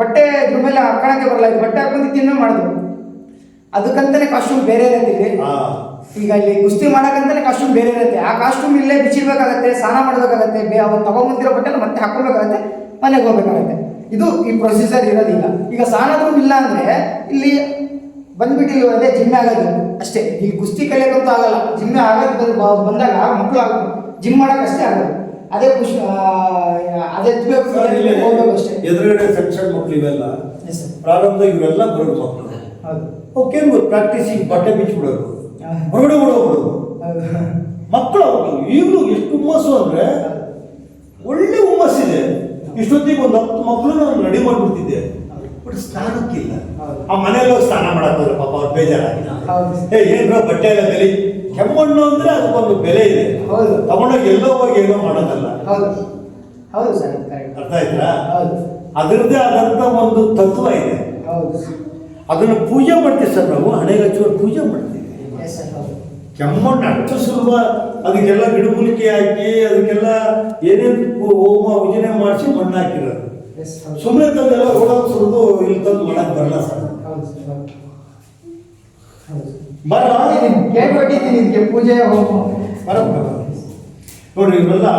ಬಟ್ಟೆ ಇದ್ರ ಮೇಲೆ ಹಾಕೊಳಕ್ಕೆ ಬರಲ್ಲ ಇದು ಬಟ್ಟೆ ಹಾಕೊಂಡು ತಿನ್ನೋ ಮಾಡಿದ್ರು ಅದಕ್ಕಂತಾನೆ ಕಾಸ್ಟ್ಯೂಮ್ ಬೇರೆ ಇರುತ್ತೆ ಇಲ್ಲಿ. ಈಗ ಇಲ್ಲಿ ಕುಸ್ತಿ ಮಾಡೋಕ್ಕಂತಾನೆ ಕಾಸ್ಟ್ಯೂಮ್ ಬೇರೆ ಇರುತ್ತೆ. ಆ ಕಾಸ್ಟ್ಯೂಮ್ ಇಲ್ಲೇ ಬಿಚ್ಚಿಡ್ಬೇಕಾಗತ್ತೆ ಸ್ನಾನ ಮಾಡಬೇಕಾಗತ್ತೆ ಬೇ ಅವ್ರು ತಗೊಂಬಂದಿರೋ ಬಟ್ಟೆನ ಮತ್ತೆ ಹಾಕೊಬೇಕಾಗತ್ತೆ ಮನೆಗೆ ಹೋಗ್ಬೇಕಾಗತ್ತೆ. ಇದು ಈ ಪ್ರೊಸೀಜರ್ ಇರೋದಿಲ್ಲ. ಈಗ ಸ್ನಾನದ್ರೂ ಇಲ್ಲ ಅಂದ್ರೆ ಇಲ್ಲಿ ಬಂದ್ಬಿಟ್ಟು ಇಲ್ಲಿ ಅದೇ ಜಿಮ್ಮೆ ಆಗೋದು. ಅಷ್ಟೇ. ಈ ಕುಸ್ತಿ ಕಲಿಯೋಕ್ಕಂತೂ ಆಗಲ್ಲ. ಜಿಮ್ಮೆ ಆಗೋದು ಬಂದಾಗ ಮಕ್ಕಳು ಜಿಮ್ ಮಾಡೋಕ್ಕಷ್ಟೇ ಆಗೋದು. ಅದೇ ಖುಷಿ ಅದೇ ಹೋಗ್ಬೇಕು ಅಷ್ಟೇ. ಎದುರುಗಡೆ ಸಣ್ಣ ಮಕ್ಕಳು ಇವೆಲ್ಲ. ಪ್ರಾರಂಭ ಇವರೆಲ್ಲ ಬರೋದು ಮಕ್ಕಳು ಓಕೆ ಪ್ರಾಕ್ಟೀಸಿಗೆ ಬಟ್ಟೆ ಬಿಚ್ಚಿಬಿಡೋರು. ಹೊರಗಡೆ ಬಿಡೋರು ಮಕ್ಕಳು ಈಗಲೂ ಎಷ್ಟು ಹುಮ್ಮಸ್ಸು ಅಂದರೆ ಒಳ್ಳೆ ಹುಮ್ಮಸ್ಸಿದೆ. ಇಷ್ಟೊತ್ತಿಗೆ ಒಂದು ಹತ್ತು ಮಕ್ಕಳು ನಾನು ರೆಡಿ ಮಾಡಿಬಿಡ್ತಿದ್ದೆ. ಬಟ್ ಸ್ನಾನಕ್ಕಿಲ್ಲ. ಆ ಮನೇಲಿ ಹೋಗಿ ಸ್ನಾನ ಮಾಡಕ್ ಹೋದ್ರೆ ಪಾಪ ಅವ್ರು ಬೇಜಾರಾಗಿಲ್ಲ ಏನ್ರ ಬಟ್ಟೆ ಎಲ್ಲ ಬೆಲೆ ಕೆಮ್ಮಣ್ಣು ಅಂದ್ರೆ ಅದಕ್ಕೊಂದು ಬೆಲೆ ಇದೆ. ಹೌದು. ತಗೊಂಡೋಗಿ ಎಲ್ಲೋ ಹೋಗಿ ಏನೋ ಮಾಡೋದಲ್ಲ. ಹೌದು. ಹೌದು ಸರ್ ಅರ್ಥ ಆಯ್ತಾ. ಹೌದು. ಅದರದ್ದೇ ಆದಂತ ಒಂದು ತತ್ವ ಇದೆ. ಹೌದು ಅದನ್ನು ಪೂಜೆ ಮಾಡ್ತೀವಿ ಸರ್ ನಾವು ಹಣೆಗೆ ಹಚ್ಚುವ ಪೂಜೆ ಮಾಡ್ತೀವಿ. ಎಸ್ ಸರ್ ಹೌದು. ಕೆಮ್ಮಣ್ಣು ಅಷ್ಟು ಸುಲಭ ಅದಕ್ಕೆಲ್ಲ ಗಿಡಮೂಲಿಕೆ ಹಾಕಿ ಅದಕ್ಕೆಲ್ಲ ಏನೇನು ಹೋಮ ಉಜನೆ ಮಾಡಿಸಿ ಮಣ್ಣು ಹಾಕಿರೋದು. ಸುಮ್ಮನೆ ತಂದೆಲ್ಲ ಹೋಗೋದು ಸುರಿದು ಇಲ್ಲಿ ತಂದು ಮಾಡಕ್ ಬರಲ್ಲ ಸರ್. ಹೌದು ಬರ ಕೇಳ್ಬಿಟ್ಟಿದ್ದೀನಿ ನಿಮಗೆ ಪೂಜೆ ಹೋಗು. ಬರ. ನೋಡ್ರಿ ಇವರೆಲ್ಲ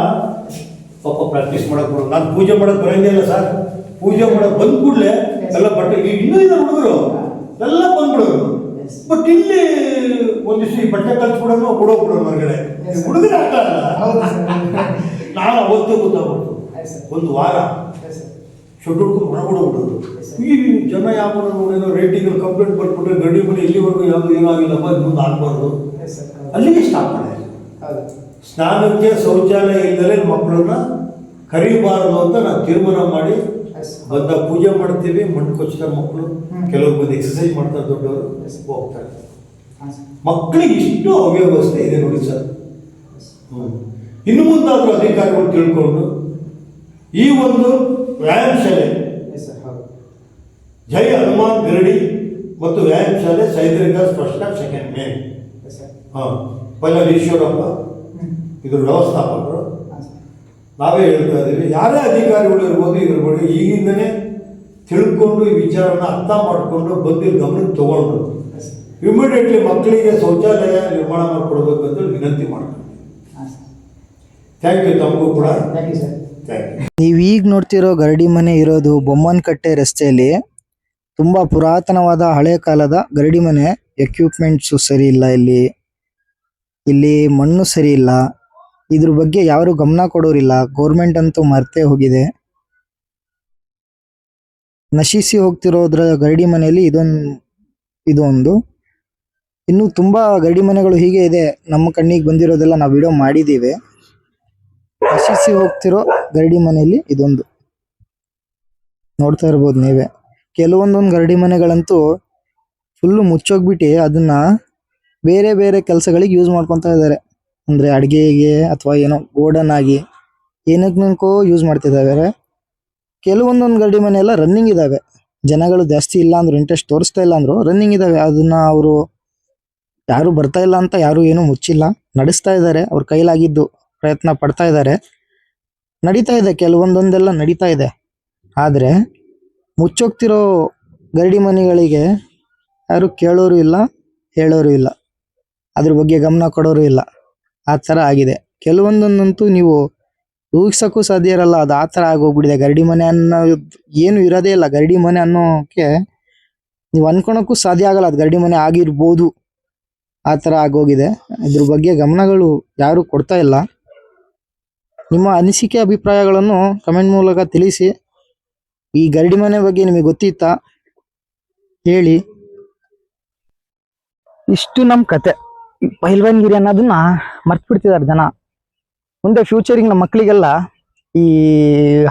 ಪಾಪ ಪ್ರಾಕ್ಟೀಸ್ ಮಾಡಕ್ ಬರೋದು ನಾನು ಪೂಜೆ ಮಾಡಕ್ ಬರಂಗಿಲ್ಲ ಸರ್. ಪೂಜೆ ಮಾಡಕ್ ಬಂದ ಕೂಡಲೇ ಎಲ್ಲ ಬಟ್ಟೆ ಈಗ ಇನ್ನೂ ಇದೆ ಹುಡುಗರು. ಎಲ್ಲ ಬಂದ್ಬಿಡೋರು. ಬಟ್ ಇಲ್ಲಿ ಒಂದಿಷ್ಟು ಈ ಬಟ್ಟೆ ಕಲ್ಸ್ಬಿಡೋನು ಕೊಡೋ ಬಿಡೋರು ಹೊರಗಡೆ. ಹುಡುಗರು ಆಗ್ತಾ ಇಲ್ಲ. ನಾನು ಅವತ್ತು ಗೊತ್ತಾಗ್ಬಿಡ್ತು. ಒಂದು ವಾರ ಶುಡ್ ಹುಡುಗರು ಹೊರಗೂಡ ಶೆಡ್ ಈ ಜನ ಯಾವ ನೋಡಿದ್ರು ರೇಟಿಂಗ್ ಕಂಪ್ಲೇಂಟ್ ಬರ್ಬಿಟ್ರೆ ಗಡಿ ಮನೆ ಇಲ್ಲಿವರೆಗೂ ಯಾವುದು ಏನಾಗಿಲ್ಲಪ್ಪ ಇದು ಮುಂದೆ ಆಗ್ಬಾರ್ದು ಅಲ್ಲಿಗೆ ಸ್ಟಾಪ್ ಮಾಡಿ ಸ್ನಾನಕ್ಕೆ ಶೌಚಾಲಯ ಇಲ್ಲದೆ ಮಕ್ಕಳನ್ನ ಕರಿಬಾರದು ಅಂತ ನಾವು ತೀರ್ಮಾನ ಮಾಡಿ ಬಂದ ಪೂಜೆ ಮಾಡ್ತೀವಿ ಮಣ್ಣು ಕೊಚ್ತಾರೆ ಮಕ್ಕಳು ಕೆಲವು ಕೆಲವರು ಬಂದು ಎಕ್ಸಸೈಸ್ ಮಾಡ್ತಾರೆ ದೊಡ್ಡವರು. ಹೋಗ್ತಾರೆ. ಮಕ್ಕಳಿಗೆ ಇಷ್ಟು ಅವ್ಯವಸ್ಥೆ ಇದೆ ನೋಡಿ ಸರ್ ಇನ್ನು ಮುಂದಾದರೂ ಅಧಿಕಾರಿಗಳು ತಿಳ್ಕೊಂಡು ಈ ಒಂದು ವ್ಯಾಯಾಮ ಶಾಲೆ ಜೈ ಹನುಮಾನ್ ಗರಡಿ ಮತ್ತು ವ್ಯಾಯಾಮ ಶಾಲೆ ಸೈದ್ರಿಕ ಸ್ಪಷ್ಟ ಸೆಕೆಂಡ್ ಮೇ ಎಸ್ ಸರ್ ಹಾಂ ಪೈಲ ಈಶ್ವರಪ್ಪ. ಇದ್ರ ವ್ಯವಸ್ಥಾಪಕರು. ನಾವೇ ಹೇಳ್ತಾ ಇದ್ದೀವಿ ಯಾರೇ ಅಧಿಕಾರಿಗಳು ಇರ್ಬೋದು ಇದ್ರ ಬಗ್ಗೆ ಈಗಿಂದನೇ ತಿಳ್ಕೊಂಡು ಈ ವಿಚಾರನ ಅರ್ಥ ಮಾಡಿಕೊಂಡು ಬಂದು ಗಮನಕ್ಕೆ ತಗೊಂಡು ಇಮಿಡಿಯೇಟ್ಲಿ ಮಕ್ಕಳಿಗೆ ಶೌಚಾಲಯ ನಿರ್ಮಾಣ ಮಾಡಿಕೊಡ್ಬೇಕು ಅಂತ ವಿನಂತಿ ಮಾಡ್ತೀನಿ ಹಾಂ ಸರ್ ಥ್ಯಾಂಕ್ ಯು ತಮಗೂ ಕೂಡ. Thank you sir thank you ನೀವು ಈಗ ನೋಡ್ತಿರೋ ಗರಡಿ ಮನೆ ಇರೋದು ಬೊಮ್ಮನಕಟ್ಟೆ ರಸ್ತೆಯಲ್ಲಿ. ತುಂಬಾ ಪುರಾತನವಾದ ಹಳೆ ಕಾಲದ ಗರಡಿ ಮನೆ. ಎಕ್ವಿಪ್ಮೆಂಟ್ಸ್ ಸರಿ ಇಲ್ಲ ಇಲ್ಲಿ. ಇಲ್ಲಿ ಮಣ್ಣು ಸರಿ ಇಲ್ಲ. ಇದ್ರ ಬಗ್ಗೆ ಯಾರು ಗಮನ ಕೊಡೋರಿಲ್ಲ. ಗೌರ್ಮೆಂಟ್ ಅಂತೂ ಮರ್ತೇ ಹೋಗಿದೆ. ನಶಿಸಿ ಹೋಗ್ತಿರೋದ್ರ ಗರಡಿ ಮನೆಯಲ್ಲಿ ಇದೊಂದು ಇದೊಂದು. ಇನ್ನು ತುಂಬಾ ಗರಡಿ ಮನೆಗಳು ಹೀಗೆ ಇದೆ. ನಮ್ಮ ಕಣ್ಣಿಗೆ ಬಂದಿರೋದೆಲ್ಲ ನಾವು ವಿಡಿಯೋ ಮಾಡಿದ್ದೀವಿ ನಶಿಸಿ ಹೋಗ್ತಿರೋ ಗರಡಿ ಮನೆಯಲ್ಲಿ ಇದೊಂದು. ನೋಡ್ತಾ ಇರ್ಬೋದು ನೀವೇ. ಕೆಲವೊಂದೊಂದು ಗರಡಿ ಮನೆಗಳಂತೂ ಫುಲ್ ಮುಚ್ಚೋಗ್ಬಿಟ್ಟು ಅದನ್ನ ಬೇರೆ ಬೇರೆ ಕೆಲಸಗಳಿಗೆ ಯೂಸ್ ಮಾಡ್ಕೊಂತ ಇದ್ದಾರೆ. ಅಂದ್ರೆ ಅಡುಗೆಗೆ ಅಥವಾ ಏನೋ ಗೋಡನ್ ಆಗಿ ಏನಕ್ಕೋ ಯೂಸ್ ಮಾಡ್ತಿದ್ದಾರೆ ಕೆಲವೊಂದೊಂದು ಗರಡಿ ಮನೆ ಎಲ್ಲ ರನ್ನಿಂಗ್ ಇದಾವೆ. ಜನಗಳು ಜಾಸ್ತಿ ಇಲ್ಲ ಅಂದ್ರು ಇಂಟ್ರೆಸ್ಟ್ ತೋರಿಸ್ತಾ ಇಲ್ಲ ಅಂದ್ರು ರನ್ನಿಂಗ್ ಇದಾವೆ. ಅದನ್ನ ಅವರು ಯಾರು ಬರ್ತಾ ಇಲ್ಲ ಅಂತ ಯಾರು ಏನು ಮುಚ್ಚಿಲ್ಲ. ನಡೆಸ್ತಾ ಇದ್ದಾರೆ. ಅವ್ರ ಕೈಲಾಗಿದ್ದು ಪ್ರಯತ್ನ ಪಡ್ತಾ ಇದ್ದಾರೆ. ನಡೀತಾ ಇದೆ. ಕೆಲವೊಂದೊಂದೆಲ್ಲ ನಡೀತಾ ಇದೆ. ಆದರೆ ಮುಚ್ಚೋಗ್ತಿರೋ ಗರಡಿ ಮನೆಗಳಿಗೆ ಯಾರು ಕೇಳೋರು ಇಲ್ಲ, ಹೇಳೋರು ಇಲ್ಲ. ಅದ್ರ ಬಗ್ಗೆ ಗಮನ ಕೊಡೋರು ಇಲ್ಲ. ಆ ಥರ ಆಗಿದೆ. ಕೆಲವೊಂದನ್ನಂತೂ ನೀವು ಊಹಿಸೋಕ್ಕೂ ಸಾಧ್ಯ ಇರಲ್ಲ. ಅದು ಆ ಥರ ಆಗೋಗ್ಬಿಟ್ಟಿದೆ. ಗರಡಿ ಮನೆ ಅನ್ನೋ ಏನು ಇರೋದೇ ಇಲ್ಲ. ಗರಡಿ ಮನೆ ಅನ್ನೋಕ್ಕೆ ನೀವು ಅನ್ಕೊಳಕ್ಕೂ ಸಾಧ್ಯ ಆಗಲ್ಲ. ಅದು ಗರಡಿ ಮನೆ ಆಗಿರ್ಬೋದು. ಆ ಥರ ಆಗೋಗಿದೆ. ಇದ್ರ ಬಗ್ಗೆ ಗಮನಗಳು ಯಾರು ಕೊಡ್ತಾ ಇಲ್ಲ. ನಿಮ್ಮ ಅನಿಸಿಕೆ, ಅಭಿಪ್ರಾಯಗಳನ್ನು ಕಮೆಂಟ್ ಮೂಲಕ ತಿಳಿಸಿ. ಈ ಗರಡಿ ಮನೆ ಬಗ್ಗೆ ನಿಮಗೆ ಗೊತ್ತಿತ್ತಾ? ಹೇಳಿ. ಇಷ್ಟು ನಮ್ಮ ಕತೆ. ಪೈಲ್ವಾನ್ಗಿರಿ ಅನ್ನೋದನ್ನ ಮರ್ತು ಬಿಡ್ತಿದ್ದಾರೆ ಜನ. ಮುಂದೆ ಫ್ಯೂಚರಿಂಗ್ ನಮ್ಮ ಮಕ್ಕಳಿಗೆಲ್ಲ ಈ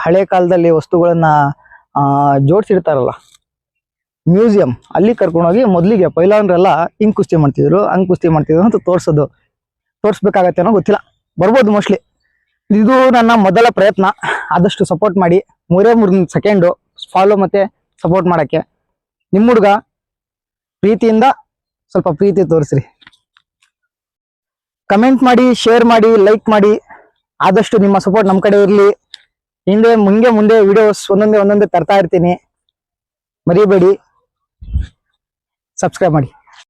ಹಳೆ ಕಾಲದಲ್ಲಿ ವಸ್ತುಗಳನ್ನ ಜೋಡಿಸಿಡ್ತಾರಲ್ಲ, ಮ್ಯೂಸಿಯಂ, ಅಲ್ಲಿ ಕರ್ಕೊಂಡೋಗಿ ಮೊದಲಿಗೆ ಪೈಲಾನ್ರೆಲ್ಲ ಹಿಂಗ್ ಕುಸ್ತಿ ಮಾಡ್ತಿದ್ರು, ಹಂಗ್ ಕುಸ್ತಿ ಮಾಡ್ತಿದ್ರು ಅಂತ ತೋರ್ಸೋದು. ತೋರಿಸ್ಬೇಕಾಗತ್ತೆ ಗೊತ್ತಿಲ್ಲ. ಬರ್ಬೋದು ಮೋಸ್ಟ್ಲಿ ಇದು ನನ್ನ ಮೊದಲ ಪ್ರಯತ್ನ. ಆದಷ್ಟು ಸಪೋರ್ಟ್ ಮಾಡಿ. ಮೂರೇ ಮೂರು ಸೆಕೆಂಡು ಫಾಲೋ ಮತ್ತೆ ಸಪೋರ್ಟ್ ಮಾಡೋಕ್ಕೆ. ನಿಮ್ಮ ಹುಡುಗ ಪ್ರೀತಿಯಿಂದ ಸ್ವಲ್ಪ ಪ್ರೀತಿ ತೋರಿಸ್ರಿ. ಕಮೆಂಟ್ ಮಾಡಿ ಶೇರ್ ಮಾಡಿ ಲೈಕ್ ಮಾಡಿ, ಆದಷ್ಟು ನಿಮ್ಮ ಸಪೋರ್ಟ್ ನಮ್ಮ ಕಡೆ ಇರಲಿ. ಹಿಂದೆ ಮುಂದೆ ಮುಂದೆ ವಿಡಿಯೋಸ್ ಒಂದೊಂದೇ ಒಂದೊಂದೇ ತರ್ತಾ ಇರ್ತೀನಿ. ಮರಿಬೇಡಿ. ಸಬ್ಸ್ಕ್ರೈಬ್ ಮಾಡಿ.